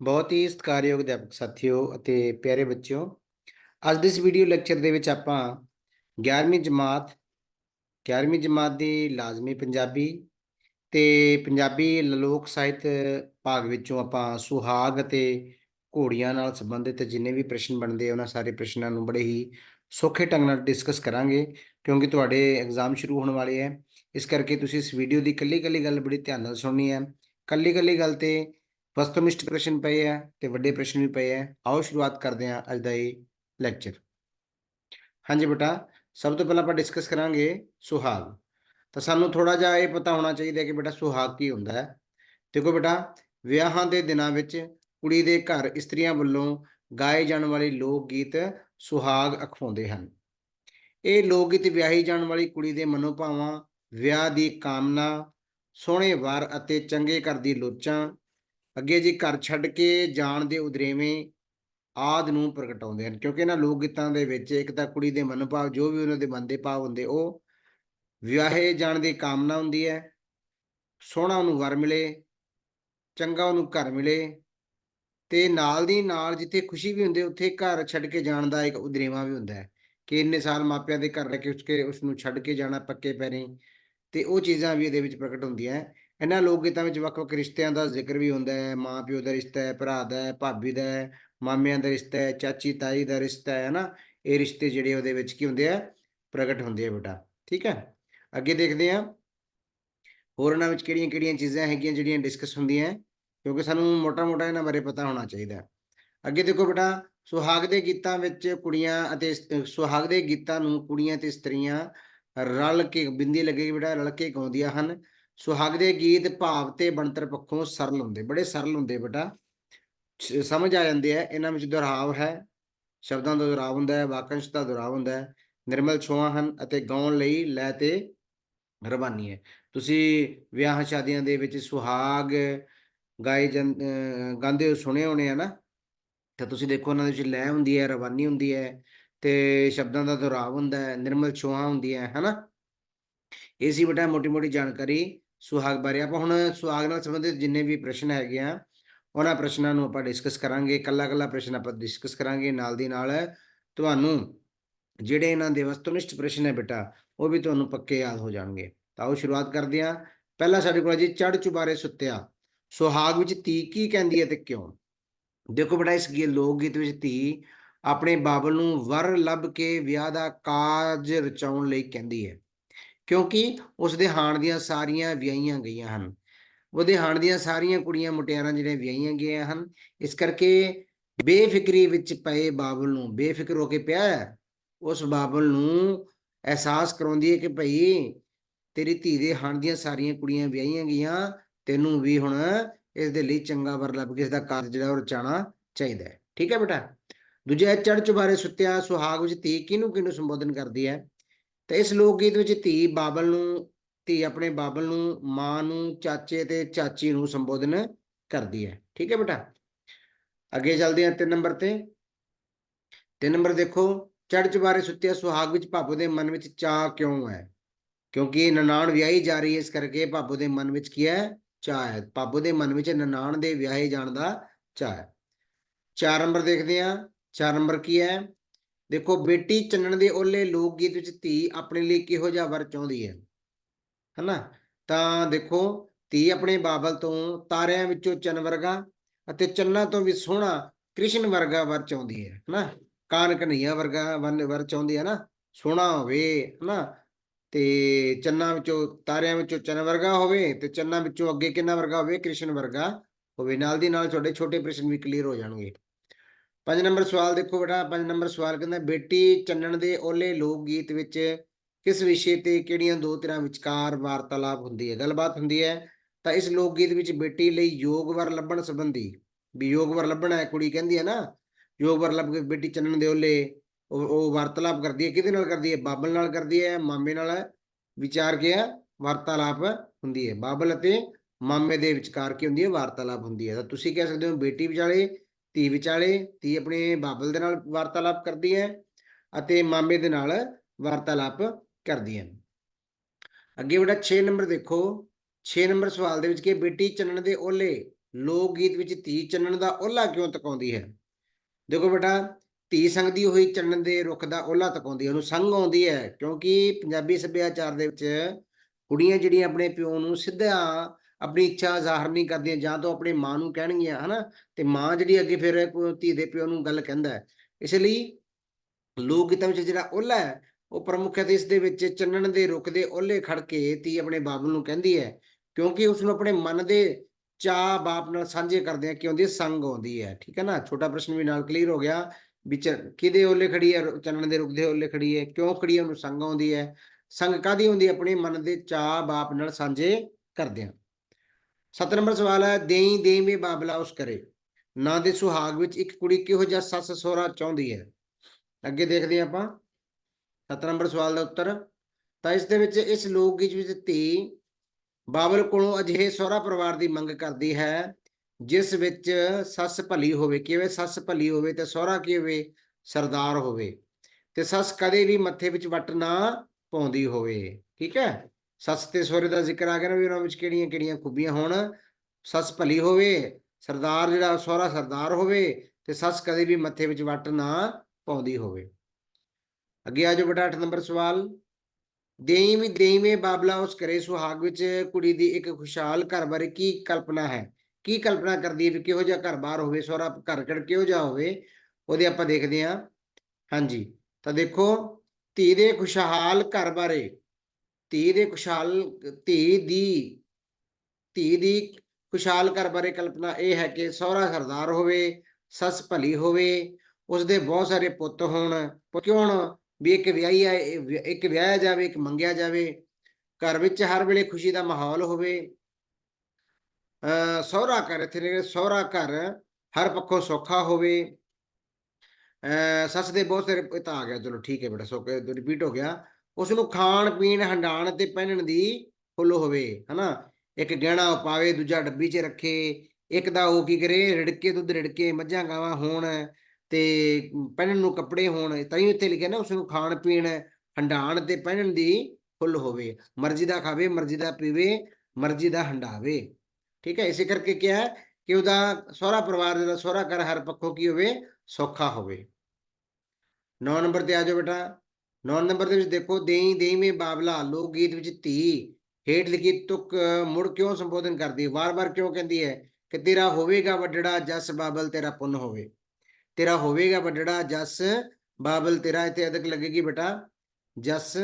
ਬਹੁਤ ਹੀ ਸਤਿਕਾਰਯੋਗ ਅਧਿਆਪਕ ਸਾਥੀਓ ਅਤੇ ਪਿਆਰੇ ਬੱਚਿਓ, ਅੱਜ ਦੇ ਇਸ ਵੀਡੀਓ ਲੈਕਚਰ ਦੇ ਵਿੱਚ ਆਪਾਂ 11ਵੀਂ ਜਮਾਤ 11ਵੀਂ ਜਮਾਤ ਦੀ ਲਾਜ਼ਮੀ ਪੰਜਾਬੀ ਤੇ ਪੰਜਾਬੀ ਲੋਕ ਸਾਹਿਤ ਭਾਗ ਵਿੱਚੋਂ ਆਪਾਂ ਸੁਹਾਗ ਅਤੇ ਘੋੜੀਆਂ ਨਾਲ ਸੰਬੰਧਿਤ ਜਿੰਨੇ ਵੀ ਪ੍ਰਸ਼ਨ ਬਣਦੇ ਆ, ਉਹਨਾਂ ਸਾਰੇ ਪ੍ਰਸ਼ਨਾਂ ਨੂੰ ਬੜੇ ਹੀ ਸੌਖੇ ਢੰਗ ਨਾਲ ਡਿਸਕਸ ਕਰਾਂਗੇ, ਕਿਉਂਕਿ ਤੁਹਾਡੇ ਐਗਜ਼ਾਮ ਸ਼ੁਰੂ ਹੋਣ ਵਾਲੇ ਹੈ। ਇਸ ਕਰਕੇ ਤੁਸੀਂ ਇਸ ਵੀਡੀਓ ਦੀ ਕੱਲੀ ਕੱਲੀ ਗੱਲ ਬੜੀ ਧਿਆਨ ਨਾਲ ਸੁਣਨੀ ਹੈ। ਕੱਲੀ ਕੱਲੀ ਗੱਲ ਤੇ ਵਸਤੂਨਿਸ਼ਟ ਪ੍ਰਸ਼ਨ ਪਏ ਆ ਤੇ ਵੱਡੇ ਪ੍ਰਸ਼ਨ ਵੀ ਪਏ ਆ। ਆਓ ਸ਼ੁਰੂਆਤ ਕਰਦੇ ਹਾਂ ਅੱਜ ਦਾ ਇਹ ਲੈਕਚਰ ਹਾਂਜੀ ਬੇਟਾ, ਸਭ ਤੋਂ ਪਹਿਲਾਂ ਆਪਾਂ ਡਿਸਕਸ ਕਰਾਂਗੇ ਸੁਹਾਗ। ਤਾਂ ਸਾਨੂੰ ਥੋੜਾ ਜਿਹਾ ਇਹ ਪਤਾ ਹੋਣਾ ਚਾਹੀਦਾ ਕਿ ਬੇਟਾ ਸੁਹਾਗ ਕੀ ਹੁੰਦਾ ਹੈ। ਦੇਖੋ ਬੇਟਾ, ਵਿਆਹਾਂ ਦੇ ਦਿਨਾਂ ਵਿੱਚ ਕੁੜੀ ਦੇ ਘਰ ਇਸਤਰੀਆਂ ਵੱਲੋਂ ਗਾਏ ਜਾਣ ਵਾਲੇ ਲੋਕ ਗੀਤ ਸੁਹਾਗ ਅਖਵਾਉਂਦੇ ਹਨ। ਇਹ ਲੋਕ ਗੀਤ ਵਿਆਹੀ ਜਾਣ ਵਾਲੀ ਕੁੜੀ ਦੇ ਮਨੋਭਾਵਾਂ, ਵਿਆਹ ਦੀ ਕਾਮਨਾ, ਸੋਹਣੇ ਵਾਰ ਅਤੇ ਚੰਗੇ ਘਰ ਦੀ ਲੋਚਾਂ ਅੱਗੇ ਜੀ ਘਰ ਛੱਡ ਕੇ ਜਾਣ ਦੇ ਉਦਰੇਵੇਂ ਆਦ ਨੂੰ ਪ੍ਰਗਟਾਉਂਦੇ ਹਨ, ਕਿਉਂਕਿ ਇਹਨਾਂ ਲੋਕ ਗੀਤਾਂ ਦੇ ਵਿੱਚ ਇੱਕ ਤਾਂ ਕੁੜੀ ਦੇ ਮਨੋਭਾਵ, ਜੋ ਵੀ ਉਹਨਾਂ ਦੇ ਮਨ ਦੇ ਭਾਵ ਹੁੰਦੇ, ਉਹ ਵਿਆਹੇ ਜਾਣ ਦੀ ਕਾਮਨਾ ਹੁੰਦੀ ਹੈ, ਸੋਹਣਾ ਉਹਨੂੰ ਵਰ ਮਿਲੇ, ਚੰਗਾ ਉਹਨੂੰ ਘਰ ਮਿਲੇ ਤੇ ਨਾਲ ਦੀ ਨਾਲ ਜਿੱਥੇ ਖੁਸ਼ੀ ਵੀ ਹੁੰਦੀ, ਉੱਥੇ ਘਰ ਛੱਡ ਕੇ ਜਾਣ ਦਾ ਇੱਕ ਉਦਰੇਵਾ ਵੀ ਹੁੰਦਾ ਹੈ ਕਿ ਇੰਨੇ ਸਾਲ ਮਾਪਿਆਂ ਦੇ ਘਰ ਰਹਿ ਕੇ ਉਸਕੇ ਉਸ ਨੂੰ ਛੱਡ ਕੇ ਜਾਣਾ ਪੱਕੇ ਪੈਰੇ ਤੇ ਉਹ ਚੀਜ਼ਾਂ ਵੀ ਇਹਦੇ ਵਿੱਚ ਪ੍ਰਗਟ ਹੁੰਦੀਆਂ ਇਹਨਾਂ ਲੋਕ ਗੀਤਾਂ ਵਿੱਚ ਵੱਖ-ਵੱਖ ਰਿਸ਼ਤਿਆਂ ਦਾ ਜ਼ਿਕਰ ਵੀ ਹੁੰਦਾ ਹੈ। ਮਾਂ ਪਿਓ ਦਾ ਰਿਸ਼ਤਾ ਹੈ, ਭਰਾ ਦਾ ਹੈ, ਭਾਬੀ ਦਾ ਹੈ, ਮਾਮਿਆਂ ਦਾ ਰਿਸ਼ਤਾ ਹੈ, ਚਾਚੀ, ਤਾਈ ਦਾ ਰਿਸ਼ਤਾ ਹੈ ਨਾ ਇਹ ਰਿਸ਼ਤੇ ਜਿਹੜੇ ਉਹਦੇ ਵਿੱਚ ਕੀ ਹੁੰਦੇ ਆ? ਪ੍ਰਗਟ ਹੁੰਦੇ ਆ ਬੇਟਾ, ਠੀਕ ਹੈ? ਅੱਗੇ ਦੇਖਦੇ ਆ ਹੋਰ ਇਹਨਾਂ ਵਿੱਚ ਕਿਹੜੀਆਂ-ਕਿਹੜੀਆਂ ਚੀਜ਼ਾਂ ਹੈਗੀਆਂ ਜਿਹੜੀਆਂ ਡਿਸਕਸ ਹੁੰਦੀਆਂ ਕਿਉਂਕਿ ਸਾਨੂੰ ਮੋਟਾ-ਮੋਟਾ ਇਹਨਾਂ ਬਾਰੇ ਪਤਾ ਹੋਣਾ ਚਾਹੀਦਾ ਅੱਗੇ ਦੇਖੋ ਬੇਟਾ, ਸੁਹਾਗ ਦੇ ਗੀਤਾਂ ਵਿੱਚ ਕੁੜੀਆਂ ਅਤੇ ਸੁਹਾਗ ਦੇ ਗੀਤਾਂ ਨੂੰ ਕੁੜੀਆਂ ਤੇ ਇਸਤਰੀਆਂ ਰਲ ਕੇ, ਬਿੰਦੀ ਲੱਗੇਗੀ ਬੇਟਾ ਰਲ ਕੇ ਗਾਉਂਦੀਆਂ ਹਨ। ਸੁਹਾਗ ਦੇ ਗੀਤ ਭਾਵ ਤੇ ਬਣਤਰ ਪੱਖੋਂ ਸਰਲ ਹੁੰਦੇ, ਬੜੇ ਸਰਲ ਹੁੰਦੇ ਬੇਟਾ। ਸਮਝ ਆ ਜਾਂਦੇ ਆ, ਇਹਨਾਂ ਵਿੱਚ ਦੁਹਰਾਵ ਹੈ, ਸ਼ਬਦਾਂ ਦਾ ਦੁਹਰਾਵ ਹੁੰਦਾ ਹੈ, ਵਾਕੰਸ਼ ਦਾ ਦੁਹਰਾਵ ਹੁੰਦਾ ਹੈ, ਨਿਰਮਲ ਛੋਹਾਂ ਹਨ ਅਤੇ ਗਾਉਣ ਲਈ ਲੈ ਤੇ ਰਵਾਨੀ ਹੈ। ਤੁਸੀਂ ਵਿਆਹ ਸ਼ਾਦੀਆਂ ਦੇ ਵਿੱਚ ਸੁਹਾਗ ਗਾਏ ਜਾਂ ਗਾਉਂਦੇ ਹੋ, ਸੁਣੇ ਹੋਣੇ ਆ ਨਾ, ਤਾਂ ਤੁਸੀਂ ਦੇਖੋ ਉਹਨਾਂ ਦੇ ਵਿੱਚ ਲੈ ਹੁੰਦੀ ਹੈ, ਰਵਾਨੀ ਹੁੰਦੀ ਹੈ ਤੇ ਸ਼ਬਦਾਂ ਦਾ ਦੁਹਰਾਵ ਹੁੰਦਾ ਹੈ, ਨਿਰਮਲ ਛੋਹਾਂ ਹੁੰਦੀਆਂ ਹੈ, ਹਨਾ। ਇਹ ਸੀ ਬੇਟਾ ਮੋਟੀ ਮੋਟੀ ਜਾਣਕਾਰੀ। ਸੁਹਾਗ ਬਾਰੇ ਆਪਾਂ ਹੁਣ ਸੁਹਾਗ ਨਾਲ ਸੰਬੰਧਿਤ ਜਿੰਨੇ ਵੀ ਪ੍ਰਸ਼ਨ ਹੈਗੇ ਆ, ਉਹਨਾਂ ਪ੍ਰਸ਼ਨਾਂ ਨੂੰ ਆਪਾਂ ਡਿਸਕਸ ਕਰਾਂਗੇ ਕੱਲਾ ਕੱਲਾ ਪ੍ਰਸ਼ਨ ਆਪਾਂ ਡਿਸਕਸ ਕਰਾਂਗੇ, ਨਾਲ ਦੀ ਨਾਲ ਤੁਹਾਨੂੰ ਜਿਹੜੇ ਇਹਨਾਂ ਦੇ ਵਸਤੂਨਿਸ਼ਟ ਪ੍ਰਸ਼ਨ ਹੈ ਬੇਟਾ, ਉਹ ਵੀ ਤੁਹਾਨੂੰ ਪੱਕੇ ਯਾਦ ਹੋ ਜਾਣਗੇ। ਤਾਂ ਆਓ ਸ਼ੁਰੂਆਤ ਕਰਦੇ ਹਾਂ। ਪਹਿਲਾ ਸਾਡੇ ਕੋਲ ਹੈ ਜੀ ਚੜ ਚੁਬਾਰੇ ਸੁੱਤਿਆ। ਸੁਹਾਗ ਵਿੱਚ ਧੀ ਕੀ ਕਹਿੰਦੀ ਹੈ ਤੇ ਕਿਉਂ? ਦੇਖੋ ਬੇਟਾ, ਇਸ ਗੀ, ਲੋਕ ਗੀਤ ਵਿੱਚ ਧੀ ਆਪਣੇ ਬਾਬਲ ਨੂੰ ਵਰ ਲੱਭ ਕੇ ਵਿਆਹ ਦਾ ਕਾਜ ਰਚਾਉਣ ਲਈ ਕਹਿੰਦੀ ਹੈ। ਕਿਉਂਕਿ ਉਸ ਦੇ ਹਾਣ ਦੀਆਂ ਸਾਰੀਆਂ ਵਿਆਹੀਆਂ ਗਈਆਂ ਹਨ। ਉਹਦੇ ਹਾਣ ਦੀਆਂ ਸਾਰੀਆਂ ਕੁੜੀਆਂ ਮੁਟਿਆਰਾਂ ਜਿਹੜੀਆਂ ਵਿਆਹੀਆਂ ਗਈਆਂ ਹਨ, ਇਸ ਕਰਕੇ ਬੇਫਿਕਰੀ ਵਿੱਚ ਪਏ ਬਾਬਲ ਨੂੰ, ਬੇਫਿਕਰ ਹੋ ਕੇ ਪਿਆ ਹੈ। ਉਸ ਬਾਬਲ ਨੂੰ ਅਹਿਸਾਸ ਕਰਾਉਂਦੀ ਹੈ ਕਿ ਭਈ ਤੇਰੀ ਧੀ ਦੇ ਹਾਣ ਦੀਆਂ ਸਾਰੀਆਂ ਕੁੜੀਆਂ ਵਿਆਹੀਆਂ ਗਈਆਂ, ਤੈਨੂੰ ਵੀ ਹੁਣ ਇਸ ਦੇ ਲਈ ਚੰਗਾ ਵਰ ਲੱਭ ਕੇ ਇਸ ਦਾ ਕਾਰਜ ਜਿਹੜਾ ਉਹ ਰਚਾਉਣਾ ਚਾਹੀਦਾ ਹੈ। ਠੀਕ ਹੈ ਬੇਟਾ? ਦੂਜਾ ਚੜਚ ਬਾਰੇ ਸੁੱਤਿਆ, ਸੁਹਾਗ ਵਿੱਚ ਧੀ ਕਿਹਨੂੰ ਕਿਹਨੂੰ ਸੰਬੋਧਨ ਕਰਦੀ ਹੈ? ਤੇ ਇਸ ਲੋਕ ਗੀਤ ਵਿੱਚ ਧੀ ਬਾਬਲ ਨੂੰ, ਧੀ ਆਪਣੇ ਬਾਬਲ ਨੂੰ, ਮਾਂ ਨੂੰ, ਚਾਚੇ ਤੇ ਚਾਚੀ ਨੂੰ ਸੰਬੋਧਨ ਕਰਦੀ ਹੈ। ਠੀਕ ਹੈ ਬੇਟਾ? ਅੱਗੇ ਚੱਲਦੇ ਹਾਂ ਤਿੰਨ ਨੰਬਰ ਤੇ। ਤਿੰਨ ਨੰਬਰ ਦੇਖੋ ਚੜ ਬਾਰੇ ਸੁੱਤਿਆ ਸੁਹਾਗ ਵਿੱਚ ਭਾਬੋ ਦੇ ਮਨ ਵਿੱਚ ਚਾਹ ਕਿਉਂ ਹੈ? ਕਿਉਂਕਿ ਨਨਾਣ ਵਿਆਹੀ ਜਾ ਰਹੀ ਹੈ, ਇਸ ਕਰਕੇ ਭਾਬੋ ਦੇ ਮਨ ਵਿੱਚ ਕੀ ਹੈ? ਚਾਹ ਹੈ। ਭਾਬੋ ਦੇ ਮਨ ਵਿੱਚ ਨਨਾਣ ਦੇ ਵਿਆਹੇ ਜਾਣ ਦਾ ਚਾਹ ਹੈ। ਚਾਰ ਨੰਬਰ ਦੇਖਦੇ ਹਾਂ। ਚਾਰ ਨੰਬਰ ਕੀ ਹੈ? ਦੇਖੋ ਬੇਟੀ ਚੰਨਣ ਦੇ ਓਲੇ ਲੋਕ ਗੀਤ ਵਿੱਚ ਧੀ ਆਪਣੇ ਲਈ ਕਿਹੋ ਜਿਹਾ ਵਰ ਚਾਹੁੰਦੀ ਹੈ? ਹਨਾ? ਤਾਂ ਦੇਖੋ, ਧੀ ਆਪਣੇ ਬਾਬਲ ਤੋਂ ਤਾਰਿਆਂ ਵਿੱਚੋਂ ਚੰਨ ਵਰਗਾ ਅਤੇ ਚੰਨਾ ਤੋਂ ਵੀ ਸੋਹਣਾ ਕ੍ਰਿਸ਼ਨ ਵਰਗਾ ਵਰ ਚਾਹੁੰਦੀ ਹੈ, ਹਨਾ? ਕਾਨ ਕਨਈਆ ਵਰਗਾ ਵਨ- ਵਰ ਚਾਹੁੰਦੀ ਹੈ ਨਾ? ਸੋਹਣਾ ਹੋਵੇ, ਹਨਾ? ਤੇ ਚੰਨਾ ਵਿੱਚੋਂ, ਤਾਰਿਆਂ ਵਿੱਚੋਂ ਚੰਨ ਵਰਗਾ ਹੋਵੇ ਤੇ ਚੰਨਾ ਵਿੱਚੋਂ ਅੱਗੇ ਕਿੰਨਾ ਵਰਗਾ ਹੋਵੇ? ਕ੍ਰਿਸ਼ਨ ਵਰਗਾ ਹੋਵੇ। ਨਾਲ ਦੀ ਨਾਲ ਤੁਹਾਡੇ ਛੋਟੇ ਪ੍ਰਸ਼ਨ ਵੀ ਕਲੀਅਰ ਹੋ ਜਾਣਗੇ। ਪੰਜ ਨੰਬਰ ਸਵਾਲ ਦੇਖੋ ਬੇਟਾ, ਪੰਜ ਨੰਬਰ ਸਵਾਲ ਕਹਿੰਦਾ, ਬੇਟੀ ਚੰਨਣ ਦੇ ਓਲੇ ਲੋਕ ਗੀਤ ਵਿੱਚ ਕਿਸ ਵਿਸ਼ੇ ਤੇ ਕਿਹੜੀਆਂ ਦੋ ਤਰ੍ਹਾਂ ਵਿਚਕਾਰ ਵਾਰਤਾਲਾਪ ਹੁੰਦੀ ਹੈ? ਗੱਲਬਾਤ ਹੁੰਦੀ ਹੈ ਤਾਂ ਇਸ ਲੋਕ ਗੀਤ ਵਿੱਚ ਬੇਟੀ ਲਈ ਯੋਗ ਵਰ ਲੱਭਣ ਸੰਬੰਧੀ, ਵੀ ਯੋਗ ਵਰ ਲੱਭਣਾ ਹੈ, ਕੁੜੀ ਕਹਿੰਦੀ ਹੈ ਨਾ, ਯੋਗ ਵਰ ਲੱਭ ਕੇ ਬੇਟੀ ਚੰਨਣ ਦੇ ਓਲੇ ਉਹ ਵਾਰਤਾਲਾਪ ਕਰਦੀ ਹੈ, ਕਿਹਦੇ ਨਾਲ ਕਰਦੀ ਹੈ? ਬਾਬਲ ਨਾਲ ਕਰਦੀ ਹੈ, ਮਾਮੇ ਨਾਲ ਵਿਚਾਰ ਕੇ ਵਾਰਤਾਲਾਪ ਹੁੰਦੀ ਹੈ। ਬਾਬਲ ਅਤੇ ਮਾਮੇ ਦੇ ਵਿਚਕਾਰ ਕੀ ਹੁੰਦੀ ਹੈ? ਵਾਰਤਾਲਾਪ ਹੁੰਦੀ ਹੈ। ਤਾਂ ਤੁਸੀਂ ਕਹਿ ਸਕਦੇ ਹੋ ਬੇਟੀ ਵਿਚਾਲੇ ਧੀ ਵਿਚਾਲੇ ਧੀ ਆਪਣੇ ਬਾਬਲ ਦੇ ਨਾਲ ਵਾਰਤਾਲਾਪ ਕਰਦੀ ਹੈ ਅਤੇ ਮਾਮੇ ਦੇ ਨਾਲ ਵਾਰਤਾਲਾਪ ਕਰਦੀ ਹੈ। ਅੱਗੇ ਬੇਟਾ 6 ਨੰਬਰ ਦੇਖੋ 6 ਨੰਬਰ ਸਵਾਲ ਦੇ ਵਿੱਚ ਕਿ ਬੇਟੀ ਚੰਨਣ ਦੇ ਓਲੇ ਲੋਕ ਗੀਤ ਵਿੱਚ ਧੀ ਚੰਨਣ ਦਾ ਓਲਾ ਕਿਉਂ ਤਕਾਉਂਦੀ ਹੈ? ਦੇਖੋ ਬੇਟਾ, ਧੀ ਸੰਗਦੀ ਹੋਈ ਚੰਨਣ ਦੇ ਰੁੱਖ ਦਾ ਓਲਾ ਤਕਾਉਂਦੀ ਹੈ, ਉਹਨੂੰ ਸੰਗ ਆਉਂਦੀ ਹੈ, ਕਿਉਂਕਿ ਪੰਜਾਬੀ ਸੱਭਿਆਚਾਰ ਦੇ ਵਿੱਚ ਕੁੜੀਆਂ ਜਿਹੜੀਆਂ ਆਪਣੇ ਪਿਓ ਨੂੰ ਸਿੱਧਾ ਆਪਣੀ ਇੱਛਾ ਜ਼ਾਹਰ ਨਹੀਂ ਕਰਦੀਆਂ, ਜਾਂ ਤਾਂ ਆਪਣੇ ਮਾਂ ਨੂੰ ਕਹਿਣਗੀਆਂ, ਹਨਾ? ਤੇ ਮਾਂ ਜਿਹੜੀ ਅੱਗੇ ਫਿਰ ਧੀ ਦੇ ਪਿਓ ਨੂੰ ਗੱਲ ਕਹਿੰਦਾ ਹੈ। ਇਸ ਲਈ ਲੋਕ ਗੀਤਾਂ ਵਿੱਚ ਜਿਹੜਾ ਉਹਲਾ ਹੈ, ਉਹ ਪ੍ਰਮੁੱਖ ਹੈ ਤੇ ਇਸ ਦੇ ਵਿੱਚ ਚੰਨਣ ਦੇ ਰੁੱਖ ਦੇ ਉਹਲੇ ਖੜ ਕੇ ਧੀ ਆਪਣੇ ਬਾਪ ਨੂੰ ਕਹਿੰਦੀ ਹੈ, ਕਿਉਂਕਿ ਉਸ ਨੂੰ ਆਪਣੇ ਮਨ ਦੇ ਚਾ ਬਾਪ ਨਾਲ ਸਾਂਝੇ ਕਰਦੇ ਆ ਕਿ ਆਉਂਦੀ ਸੰਗ ਆਉਂਦੀ ਹੈ, ਠੀਕ ਹੈ ਨਾ? ਛੋਟਾ ਪ੍ਰਸ਼ਨ ਵੀ ਨਾਲ ਕਲੀਅਰ ਹੋ ਗਿਆ ਵੀ ਕਿਹਦੇ ਉਹਲੇ ਖੜੀ ਹੈ ਚੰਨਣ ਦੇ ਰੁੱਖ ਦੇ ਉਹਲੇ ਖੜੀ ਹੈ, ਕਿਉਂ ਖੜੀ ਹੈ ਉਹਨੂੰ ਸੰਗ ਆਉਂਦੀ ਹੈ? ਸੰਗ ਕਾਦੀ ਹੁੰਦੀ ਆਪਣੇ ਮਨ ਦੇ ਚਾ ਬਾਪ ਨਾਲ ਸਾਂਝੇ ਕਰਦੇ ਆ 7 ਨੰਬਰ ਸਵਾਲ ਹੈ, ਦੇਈ ਦੇਈ ਮੇ ਬਾਬਲਾ ਉਸ ਕਰੇ। ਨਾ ਦੇ ਸੁਹਾਗ ਵਿੱਚ ਇੱਕ ਕੁੜੀ ਕਿਹੋ ਜਿਹਾ ਸੱਸ ਸੋਹਰਾ ਚਾਹੁੰਦੀ ਹੈ? ਅੱਗੇ ਦੇਖਦੇ ਆਪਾਂ। 7 ਨੰਬਰ ਸਵਾਲ ਦਾ ਉੱਤਰ। ਤਾਂ ਇਸ ਦੇ ਵਿੱਚ ਇਸ ਲੋਕ ਗੀਤ ਵਿੱਚ ਧੀ ਬਾਬਲ ਕੋਲੋਂ ਅਜਿਹੇ ਸੋਹਰਾ ਪਰਿਵਾਰ ਦੀ ਮੰਗ ਕਰਦੀ ਹੈ, ਜਿਸ ਵਿੱਚ ਸੱਸ ਭਲੀ ਹੋਵੇ। ਕਿਵੇਂ ਸੱਸ ਭਲੀ ਹੋਵੇ ਤੇ ਸੋਹਰਾ ਹੋਵੇ ਸਰਦਾਰ ਹੋਵੇ? ਤੇ ਸੱਸ ਕਦੇ ਵੀ ਮੱਥੇ ਵਿੱਚ ਵਟ ਨਾ ਪਾਉਂਦੀ ਹੋਵੇ। ਠੀਕ ਹੈ? ਸੱਸ ਤੇ ਸਹੁਰੇ ਦਾ ਜ਼ਿਕਰ ਆ ਗਿਆ ਨਾ ਵੀ ਉਹਨਾਂ ਵਿੱਚ ਕਿਹੜੀਆਂ ਕਿਹੜੀਆਂ ਖੂਬੀਆਂ ਹੋਣ, ਸੱਸ ਭਲੀ ਹੋਵੇ, ਸਰਦਾਰ ਜਿਹੜਾ ਸਹੁਰਾ ਸਰਦਾਰ ਹੋਵੇ ਤੇ ਸੱਸ ਕਦੇ ਵੀ ਮੱਥੇ ਵਿੱਚ ਵੱਟ ਨਾ ਪਾਉਂਦੀ ਹੋਵੇ। ਅੱਗੇ ਆ ਜਾਓ ਬੇਟਾ 8 ਨੰਬਰ ਸਵਾਲ। ਦੇਈਵੇਂ ਦੇਈਵੇਂ ਬਾਬਲਾ ਉਸ ਕਰੇ ਸੁਹਾਗ ਵਿੱਚ ਕੁੜੀ ਦੀ ਇੱਕ ਖੁਸ਼ਹਾਲ ਘਰ ਬਾਰੇ ਕੀ ਕਲਪਨਾ ਹੈ? ਕੀ ਕਲਪਨਾ ਕਰਦੀ ਹੈ ਵੀ ਕਿਹੋ ਜਿਹਾ ਘਰ-ਬਾਰ ਹੋਵੇ, ਸਹੁਰਾ ਘਰ ਘਰ ਕਿਹੋ ਜਿਹਾ ਹੋਵੇ, ਉਹਦੇ ਆਪਾਂ ਦੇਖਦੇ ਹਾਂ। ਹਾਂਜੀ, ਤਾਂ ਦੇਖੋ, ਧੀ ਦੇ ਖੁਸ਼ਹਾਲ ਘਰ ਬਾਰੇ ਧੀ ਦੇ ਖੁਸ਼ਹਾਲ, ਧੀ ਦੀ ਧੀ ਦੀ ਖੁਸ਼ਹਾਲ ਘਰ ਬਾਰੇ ਕਲਪਨਾ ਇਹ ਹੈ ਕਿ ਸਹੁਰਾ ਸਰਦਾਰ ਹੋਵੇ, ਸੱਸ ਭਲੀ ਹੋਵੇ, ਉਸਦੇ ਬਹੁਤ ਸਾਰੇ ਪੁੱਤ ਹੋਣ। ਕਿਉਂ ਵੀ ਇੱਕ ਵਿਆਹੀ ਆ, ਇੱਕ ਵਿਆਹਿਆ ਜਾਵੇ, ਇੱਕ ਮੰਗਿਆ ਜਾਵੇ, ਘਰ ਵਿੱਚ ਹਰ ਵੇਲੇ ਖੁਸ਼ੀ ਦਾ ਮਾਹੌਲ ਹੋਵੇ। ਅ ਸਹੁਰਾ ਘਰ, ਇੱਥੇ ਨੇ ਸਹੁਰਾ ਘਰ ਹਰ ਪੱਖੋਂ ਸੌਖਾ ਹੋਵੇ। ਅ ਸੱਸ ਦੇ ਬਹੁਤ ਸਾਰੇ, ਇਹ ਤਾਂ ਆ ਗਿਆ, ਚਲੋ ਠੀਕ ਹੈ ਬੇਟਾ ਸੋ ਰਿਪੀਟ ਹੋ ਗਿਆ। ਉਸ ਨੂੰ ਖਾਣ, ਪੀਣ ਹੰਡਾਣ ਤੇ ਪਹਿਨਣ ਦੀ ਫੁੱਲ ਹੋਵੇ, ਹਨਾ? ਇੱਕ ਗਹਿਣਾ ਪਾਵੇ, ਦੂਜਾ ਡੱਬੀ 'ਚ ਰੱਖੇ, ਇੱਕ ਦਾ ਉਹ ਕੀ ਕਰੇ, ਰਿੜਕੇ, ਦੁੱਧ ਰਿੜਕੇ, ਮੱਝਾਂ, ਗਾਵਾਂ ਹੋਣ ਤੇ ਪਹਿਨਣ ਨੂੰ ਕੱਪੜੇ ਹੋਣ, ਤਾਂ ਹੀ ਇੱਥੇ ਲਿਖਿਆ ਨਾ ਉਸ ਨੂੰ ਖਾਣ, ਪੀਣ ਹੰਡਾਣ ਤੇ ਪਹਿਨਣ ਦੀ ਫੁੱਲ ਹੋਵੇ। ਮਰਜ਼ੀ ਦਾ ਖਾਵੇ, ਮਰਜ਼ੀ ਦਾ ਪੀਵੇ, ਮਰਜ਼ੀ ਦਾ ਹੰਡਾਵੇ ਠੀਕ ਹੈ, ਇਸੇ ਕਰਕੇ ਕਿਹਾ ਹੈ ਕਿ ਉਹਦਾ ਸਹੁਰਾ ਪਰਿਵਾਰ ਜਿਹੜਾ, ਸਹੁਰਾ ਘਰ ਹਰ ਪੱਖੋਂ ਕੀ ਹੋਵੇ, ਸੌਖਾ ਹੋਵੇ। 9 ਨੰਬਰ ਤੇ ਆ ਜਾਓ ਬੇਟਾ। 9 ਨੰਬਰ ਦੇ ਵਿੱਚ ਦੇਖੋ, ਦੇਈ ਦੇਈ ਮੇ ਬਾਬਲਾ ਲੋਕ ਗੀਤ ਵਿੱਚ ਧੀ, ਹੇਠ ਲਿਖੀ ਤੁਕ, ਮੁੜ ਕਿਉਂ ਸੰਬੋਧਨ ਕਰਦੀ? ਹੈ ਵਾਰ-ਵਾਰ ਕਿਉਂ ਕਹਿੰਦੀ ਹੈ ਕਿ ਤੇਰਾ ਹੋਵੇਗਾ ਵੱਡੜਾ ਜਸ ਬਾਬਲ ਤੇਰਾ ਪੁੰਨ ਹੋਵੇ। ਤੇਰਾ ਹੋਵੇਗਾ ਵੱਡੜਾ ਜਸ ਬਾਬਲ ਤੇਰਾ, ਇੱਥੇ ਅਦਕ ਲੱਗੇਗੀ ਬੇਟਾ। ਜਸ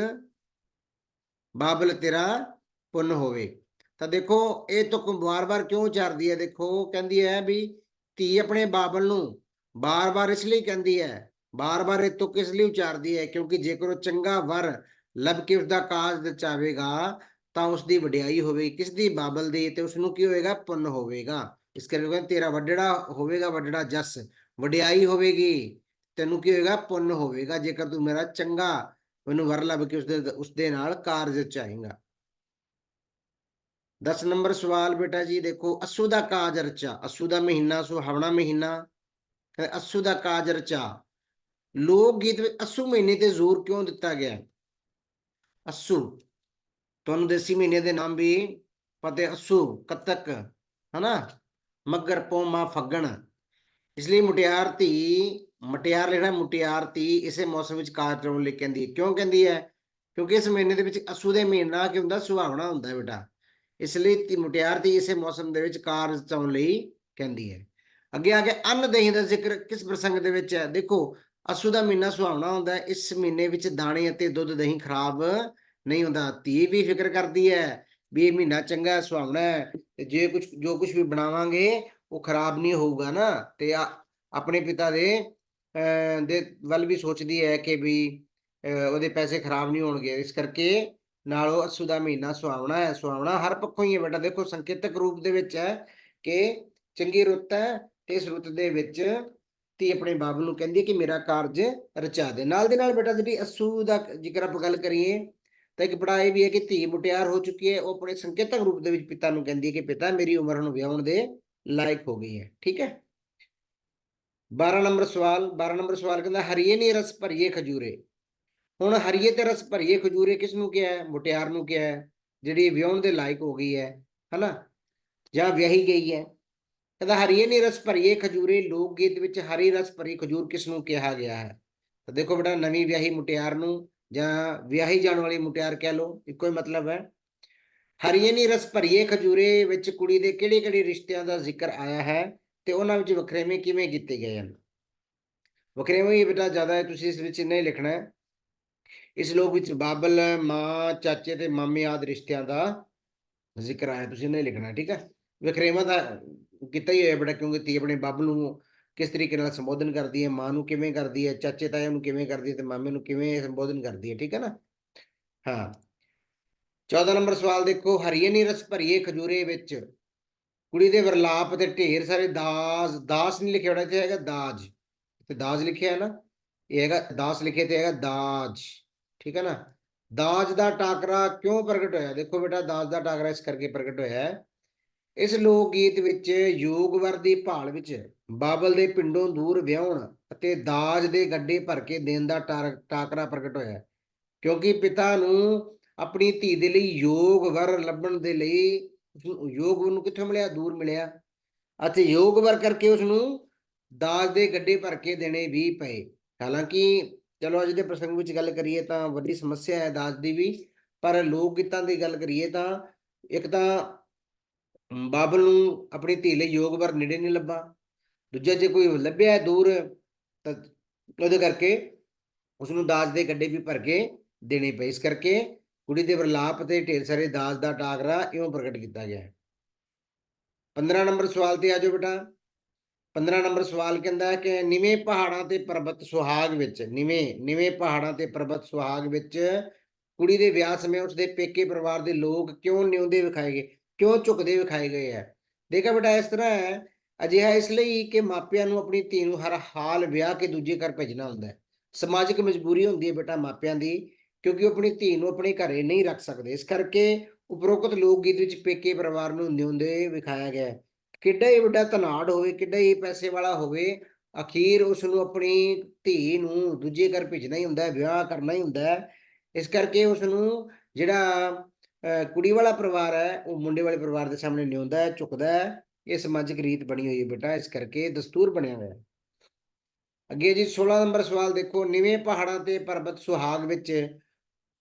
ਬਾਬਲ ਤੇਰਾ ਪੁੰਨ ਹੋਵੇ। ਤਾਂ ਦੇਖੋ, ਇਹ ਤੁਕ ਵਾਰ-ਵਾਰ ਕਿਉਂ ਉਚਾਰਦੀ ਹੈ? ਦੇਖੋ, ਕਹਿੰਦੀ ਹੈ ਵੀ ਧੀ ਆਪਣੇ ਬਾਬਲ ਨੂੰ ਬਾਰ-ਬਾਰ ਇਸ ਲਈ ਕਹਿੰਦੀ ਹੈ ਬਾਰ-ਬਾਰ ਇਹ ਤੁਕ ਇਸ ਲਈ ਉਚਾਰਦੀ ਹੈ? ਕਿਉਂਕਿ ਜੇਕਰ ਉਹ ਚੰਗਾ ਵਰ ਲੱਭ ਕੇ ਉਸਦਾ ਕਾਜ ਚਾਵੇਗਾ ਤਾਂ ਉਸ ਦੀ ਵਡਿਆਈ ਹੋਵੇਗੀ। ਕਿਸ ਦੀ ਬਾਬਲ ਦੀ, ਤੇ ਉਸ ਨੂੰ ਕੀ ਹੋਵੇਗਾ? ਪੁੰਨ ਹੋਵੇਗਾ। ਇਸ ਕਰਕੇ ਕਹਿੰਦੇ, ਤੇਰਾ ਵੱਡੜਾ ਹੋਵੇਗਾ, ਵੱਡੜਾ ਜਸ। ਵਡਿਆਈ ਹੋਵੇਗੀ, ਤੈਨੂੰ ਕੀ ਹੋਵੇਗਾ? ਪੁੰਨ ਹੋਵੇਗਾ। ਜੇਕਰ ਤੂੰ ਮੇਰਾ ਚੰਗਾ ਮੈਨੂੰ ਵਰ ਲੱਭ ਕੇ ਉਸਦੇ ਉਸਦੇ ਨਾਲ ਕਾਰਜ ਚਾਹੇਗਾ 10 ਨੰਬਰ ਸਵਾਲ ਬੇਟਾ ਜੀ, ਦੇਖੋ, ਅਸੂ ਦਾ ਕਾਜ ਰਚਾ। ਅਸੂ ਦਾ ਮਹੀਨਾ, ਸੁਹਾਵਣਾ ਮਹੀਨਾ। ਕਹਿੰਦੇ ਅਸੂ ਦਾ ਕਾਜ ਰਚਾ। ਲੋਕ ਗੀਤ ਵਿੱਚ ਅਸੂ ਮਹੀਨੇ ਤੇ ਜ਼ੋਰ ਕਿਉਂ ਦਿੱਤਾ ਗਿਆ? ਹੈ? ਅਸੂ ਤੁਹਾਨੂੰ ਦੇਸੀ ਮਹੀਨੇ ਦੇ ਨਾਮ ਵੀ ਪਤਾ ਹੈ, ਅਸੂ ਕੱਤਕ ਹਨਾ? ਮੱਗਰ ਪੋਮਾ ਫੱਗਣ। ਇਸ ਲਈ ਮੁਟਿਆਰ ਧੀ ਮਟਿਆਰ ਲੈਣਾ ਮੁਟਿਆਰ ਧੀ ਇਸੇ ਮੌਸਮ ਵਿੱਚ ਕਾਜ ਕਰਾਉਣ ਲਈ ਕਹਿੰਦੀ ਹੈ। ਕਿਉਂ ਕਹਿੰਦੀ ਹੈ? ਕਿਉਂਕਿ ਇਸ ਮਹੀਨੇ ਦੇ ਵਿੱਚ ਅਸੂ ਦੇ ਮਹੀਨਾ ਕੀ ਹੁੰਦਾ? ਸੁਹਾਵਣਾ ਹੁੰਦਾ ਬੇਟਾ। ਇਸ ਲਈ ਧੀ ਮੁਟਿਆਰ ਧੀ ਇਸੇ ਮੌਸਮ ਦੇ ਵਿੱਚ ਕਾਰਜ ਚਾਉਣ ਲਈ ਕਹਿੰਦੀ ਹੈ। ਅੱਗੇ ਆ ਕੇ ਅੰਨ ਦਹੀਂ ਦਾ ਜ਼ਿਕਰ ਕਿਸ ਪ੍ਰਸੰਗ ਦੇ ਵਿੱਚ ਹੈ? ਦੇਖੋ ਅਸੂ ਦਾ ਮਹੀਨਾ ਸੁਹਾਵਣਾ ਹੁੰਦਾ ਹੈ, ਇਸ ਮਹੀਨੇ ਵਿੱਚ ਦਾਣੇ ਅਤੇ ਦੁੱਧ ਦਹੀਂ ਖਰਾਬ ਨਹੀਂ ਹੁੰਦਾ। ਧੀ ਵੀ ਫਿਕਰ ਕਰਦੀ ਹੈ ਵੀ ਇਹ ਮਹੀਨਾ ਚੰਗਾ ਸੁਹਾਵਣਾ ਹੈ ਤੇ ਜੇ ਕੁਝ ਜੋ ਕੁਝ ਵੀ ਬਣਾਵਾਂਗੇ, ਉਹ ਖਰਾਬ ਨਹੀਂ ਹੋਊਗਾ ਨਾ। ਤੇ ਆਪਣੇ ਪਿਤਾ ਦੇ ਦੇ ਵੱਲ ਵੀ ਸੋਚਦੀ ਹੈ ਕਿ ਵੀ ਉਹਦੇ ਪੈਸੇ ਖਰਾਬ ਨਹੀਂ ਹੋਣਗੇ। ਇਸ ਕਰਕੇ ਨਾਲੋਂ ਉਹ ਅਸੂ ਦਾ ਮਹੀਨਾ ਸੁਹਾਵਣਾ ਹੈ। ਸੁਹਾਵਣਾ ਹਰ ਪੱਖੋਂ ਹੀ ਹੈ ਬੇਟਾ। ਦੇਖੋ ਸੰਕੇਤਕ ਰੂਪ ਦੇ ਵਿੱਚ ਹੈ ਕਿ ਚੰਗੀ ਰੁੱਤ ਹੈ ਤੇ ਇਸ ਰੁੱਤ ਦੇ ਵਿੱਚ ਧੀ ਆਪਣੇ ਬਾਪ ਨੂੰ ਕਹਿੰਦੀ ਹੈ ਕਿ ਮੇਰਾ ਕਾਰਜ ਰਚਾ ਦੇ। ਨਾਲ ਦੇ ਨਾਲ ਬੇਟਾ ਜਿਹੜੀ ਅਸੂ ਦਾ ਜੇਕਰ ਆਪਾਂ ਗੱਲ ਕਰੀਏ, ਤਾਂ ਇੱਕ ਬੜਾ ਇਹ ਵੀ ਹੈ ਕਿ ਧੀ ਮੁਟਿਆਰ ਹੋ ਚੁੱਕੀ ਹੈ। ਉਹ ਆਪਣੇ ਸੰਕੇਤਕ ਰੂਪ ਦੇ ਵਿੱਚ ਪਿਤਾ ਨੂੰ ਕਹਿੰਦੀ ਹੈ ਕਿ ਪਿਤਾ, ਮੇਰੀ ਉਮਰ ਹੁਣ ਵਿਆਹਣ ਦੇ ਲਾਇਕ ਹੋ ਗਈ ਹੈ। ਠੀਕ ਹੈ? 12 ਨੰਬਰ ਸਵਾਲ 12 ਨੰਬਰ ਸਵਾਲ ਕਹਿੰਦਾ, ਹਰੀਏ ਨੇ ਰਸ ਭਰੀਏ ਖਜੂਰੇ। ਹੁਣ ਹਰੀਏ ਤੇ ਰਸ ਭਰੀਏ ਖਜੂਰੇ ਕਿਸ ਨੂੰ ਕਿਹਾ ਹੈ? ਮੁਟਿਆਰ ਨੂੰ ਕਿਹਾ ਹੈ, ਜਿਹੜੀ ਵਿਆਹਣ ਦੇ ਲਾਇਕ ਹੋ ਗਈ ਹੈ, ਹਨਾ? ਜਾਂ ਵਿਆਹੀ ਗਈ ਹੈ। ਕਹਿੰਦਾ, ਹਰੀਏ ਨੀ ਰਸ ਭਰੀਏ ਖਜੂਰੇ, ਲੋਕ ਗੀਤ ਵਿੱਚ ਹਰੀ ਰਸ ਭਰੀ ਖਜੂਰ ਕਿਸ ਨੂੰ ਕਿਹਾ ਗਿਆ ਹੈ? ਤਾਂ ਦੇਖੋ ਬੇਟਾ, ਨਵੀਂ ਵਿਆਹੀ ਮੁਟਿਆਰ ਨੂੰ ਜਾਂ ਵਿਆਹੀ ਜਾਣ ਵਾਲੀ ਮੁਟਿਆਰ ਕਹਿ ਲਓ, ਇੱਕੋ ਹੀ ਮਤਲਬ ਹੈ। ਹਰੀਏ ਨੀ ਰਸ ਭਰੀਏ ਖਜੂਰੇ ਵਿੱਚ ਕੁੜੀ ਦੇ ਕਿਹੜੇ ਕਿਹੜੇ ਰਿਸ਼ਤਿਆਂ ਦਾ ਜ਼ਿਕਰ ਆਇਆ ਹੈ ਤੇ ਉਹਨਾਂ ਵਿੱਚ ਵਖਰੇਵੇਂ ਕਿਵੇਂ ਕੀਤੇ ਗਏ ਹਨ? ਵਖਰੇਵੇਂ ਹੀ ਬੇਟਾ, ਜ਼ਿਆਦਾ ਹੈ ਤੁਸੀਂ ਇਸ ਵਿੱਚ ਨਹੀਂ ਲਿਖਣਾ ਹੈ। ਇਸ ਲੋਕ ਵਿੱਚ ਬਾਬਲ, ਮਾਂ, ਚਾਚੇ ਤੇ ਮਾਮੇ ਆਦਿ ਰਿਸ਼ਤਿਆਂ ਦਾ ਜ਼ਿਕਰ ਆਇਆ, ਤੁਸੀਂ ਨਹੀਂ ਲਿਖਣਾ, ਠੀਕ ਹੈ? ਵਖਰੇਵਾਂ ਦਾ ਕੀਤਾ ਹੀ ਹੋਇਆ ਬੜਾ ਕਿਉਂਕਿ ਧੀ ਆਪਣੇ ਬੱਬ ਨੂੰ ਕਿਸ ਤਰੀਕੇ ਨਾਲ ਸੰਬੋਧਨ ਕਰਦੀ ਹੈ, ਮਾਂ ਨੂੰ ਕਿਵੇਂ ਕਰਦੀ ਹੈ, ਚਾਚੇ ਤਾਏ ਨੂੰ ਕਿਵੇਂ ਕਰਦੀ ਹੈ ਤੇ ਮਾਮੇ ਨੂੰ ਕਿਵੇਂ ਸੰਬੋਧਨ ਕਰਦੀ ਹੈ, ਠੀਕ ਹੈ ਨਾ? ਹਾਂ। 14 ਨੰਬਰ ਸਵਾਲ ਦੇਖੋ, ਹਰੀਏ ਨੀ ਰਸ ਭਰੀਏ ਖਜੂਰੇ ਵਿੱਚ। ਕੁੜੀ ਦੇ ਵਰਲਾਪ ਤੇ ਢੇਰ ਸਾਰੇ ਦਾਜ, ਦਾਸ ਨਹੀਂ ਲਿਖਿਆ ਹੋਣਾ, ਇੱਥੇ ਹੈਗਾ ਦਾਜ। ਤੇ ਦਾਜ ਲਿਖਿਆ ਹੈ ਨਾ, ਇਹ ਹੈਗਾ, ਦਾਸ ਲਿਖਿਆ ਤੇ ਹੈਗਾ ਦਾਜ, ਠੀਕ ਹੈ ਨਾ? ਦਾਜ ਦਾ ਟਾਕਰਾ ਕਿਉਂ ਪ੍ਰਗਟ ਹੋਇਆ? ਦੇਖੋ ਬੇਟਾ, ਦਾਜ ਦਾ ਟਾਕਰਾ ਇਸ ਕਰਕੇ ਪ੍ਰਗਟ ਹੋਇਆ ਹੈ ਇਸ ਲੋਕ ਗੀਤ ਵਿੱਚ ਯੋਗਵਰ ਦੀ ਭਾਲ ਵਿੱਚ ਬਾਬਲ ਦੇ ਪਿੰਡੋਂ ਦੂਰ ਵਿਆਹਣ ਅਤੇ ਦਾਜ ਦੇ ਗੱਡੇ ਭਰ ਕੇ ਦੇਣ ਦਾ ਟਾਕਰਾ ਪ੍ਰਗਟ ਹੋਇਆ ਕਿਉਂਕਿ ਪਿਤਾ ਨੂੰ ਆਪਣੀ ਧੀ ਦੇ ਲਈ ਯੋਗ ਵਰ ਲੱਭਣ ਦੇ ਲਈ ਯੋਗ ਨੂੰ ਕਿੱਥੋਂ ਮਿਲਿਆ? ਦੂਰ ਮਿਲਿਆ। ਅਤੇ ਯੋਗ ਵਰ ਕਰਕੇ ਉਸ ਨੂੰ ਦਾਜ ਦੇ ਗੱਡੇ ਭਰ ਕੇ ਦੇਣੇ ਵੀ ਪਏ। ਹਾਲਾਂਕਿ, ਚਲੋ ਅੱਜ ਦੇ ਪ੍ਰਸੰਗ ਵਿੱਚ ਗੱਲ ਕਰੀਏ ਤਾਂ ਵੱਡੀ ਸਮੱਸਿਆ ਹੈ ਦਾਜ ਦੀ ਵੀ। ਪਰ ਲੋਕ ਗੀਤਾਂ ਦੀ ਗੱਲ ਕਰੀਏ ਤਾਂ ਇੱਕ ਤਾਂ ਬਾਬਲ ਨੂੰ ਆਪਣੀ ਧੀ ਲਈ ਯੋਗ ਵਰ ਨੇੜੇ ਨਹੀਂ ਲੱਭਾ। ਦੂਜਾ ਜੇ ਕੋਈ ਲੱਭਿਆ ਹੈ ਦੂਰ, ਤਾਂ ਉਹਦੇ ਕਰਕੇ ਉਸ ਨੂੰ ਦਾਜ ਦੇ ਗੱਡੇ ਵੀ ਭਰ ਕੇ ਦੇਣੇ ਪਏ। ਇਸ ਕਰਕੇ ਕੁੜੀ ਦੇ ਵਰਲਾਪ ਤੇ ਢੇਰ ਸਾਰੇ ਦਾਜ ਦਾ ਟਾਕਰਾ ਇਉਂ ਪ੍ਰਗਟ ਕੀਤਾ ਗਿਆ ਹੈ। 15 ਨੰਬਰ ਸਵਾਲ ਤੇ ਆਜੋ ਬੇਟਾ। 15 ਨੰਬਰ ਸਵਾਲ ਕਹਿੰਦਾ ਕਿ ਨਿਵੇਂ ਪਹਾੜਾਂ ਤੇ ਪਰਬਤ ਸੁਹਾਗ ਵਿੱਚ, ਨਿਵੇਂ ਨਿਵੇਂ ਪਹਾੜਾਂ ਤੇ ਪਰਬਤ ਸੁਹਾਗ ਵਿੱਚ ਕੁੜੀ ਦੇ ਵਿਆਹ ਸਮੇਂ ਉਸਦੇ ਪੇਕੇ ਪਰਿਵਾਰ ਦੇ ਲੋਕ ਕਿਉਂ ਨਿਉਂਦੇ ਵਿਖਾਏ ਗਏ? ਕਿਉਂ ਝੁਕਦੇ ਵਿਖਾਏ ਗਏ ਹੈ? ਦੇਖਾ ਬੇਟਾ, ਇਸ ਤਰ੍ਹਾਂ ਹੈ, ਅਜਿਹਾ ਇਸ ਲਈ ਕਿ ਮਾਪਿਆਂ ਨੂੰ ਆਪਣੀ ਧੀ ਨੂੰ ਹਰ ਹਾਲ ਵਿਆਹ ਕੇ ਦੂਜੇ ਘਰ ਭੇਜਣਾ ਹੁੰਦਾ ਹੈ। ਸਮਾਜਿਕ ਮਜਬੂਰੀ ਹੁੰਦੀ ਹੈ ਬੇਟਾ ਮਾਪਿਆਂ ਦੀ, ਕਿਉਂਕਿ ਆਪਣੀ ਧੀ ਨੂੰ ਆਪਣੇ ਘਰੇ ਨਹੀਂ ਰੱਖ ਸਕਦੇ। ਇਸ ਕਰਕੇ ਉਪਰੋਕਤ ਲੋਕ ਗੀਤ ਵਿੱਚ ਪੇਕੇ ਪਰਿਵਾਰ ਨੂੰ ਹੁੰਦੇ ਹੁੰਦੇ ਵਿਖਾਇਆ ਗਿਆ ਹੈ। ਕਿੱਡਾ ਹੀ ਵੱਡਾ ਧਨਾੜ ਹੋਵੇ, ਕਿੱਡਾ ਹੀ ਪੈਸੇ ਵਾਲਾ ਹੋਵੇ, ਅਖੀਰ ਉਸ ਨੂੰ ਆਪਣੀ ਧੀ ਨੂੰ ਦੂਜੇ ਘਰ ਭੇਜਣਾ ਹੀ ਹੁੰਦਾ ਹੈ, ਵਿਆਹ ਕਰਨਾ ਹੀ ਹੁੰਦਾ ਹੈ। ਇਸ ਕਰਕੇ ਉਸ ਨੂੰ ਜਿਹੜਾ ਕੁੜੀ ਵਾਲਾ ਪਰਿਵਾਰ ਹੈ, ਉਹ ਮੁੰਡੇ ਵਾਲੇ ਪਰਿਵਾਰ ਦੇ ਸਾਹਮਣੇ ਨਿਉਂਦਾ ਹੈ ਝੁਕਦਾ ਹੈ, ਇਹ ਸਮਾਜਿਕ ਰੀਤ ਬਣੀ ਹੋਈ ਹੈ ਬੇਟਾ, ਇਸ ਕਰਕੇ ਦਸਤੂਰ ਬਣਿਆ ਹੋਇਆ ਹੈ। ਅੱਗੇ ਜੀ 16 ਨੰਬਰ ਸਵਾਲ ਦੇਖੋ, ਨਿਵੇਂ ਪਹਾੜਾਂ ਤੇ ਪਰਬਤ ਸੁਹਾਗ ਵਿੱਚ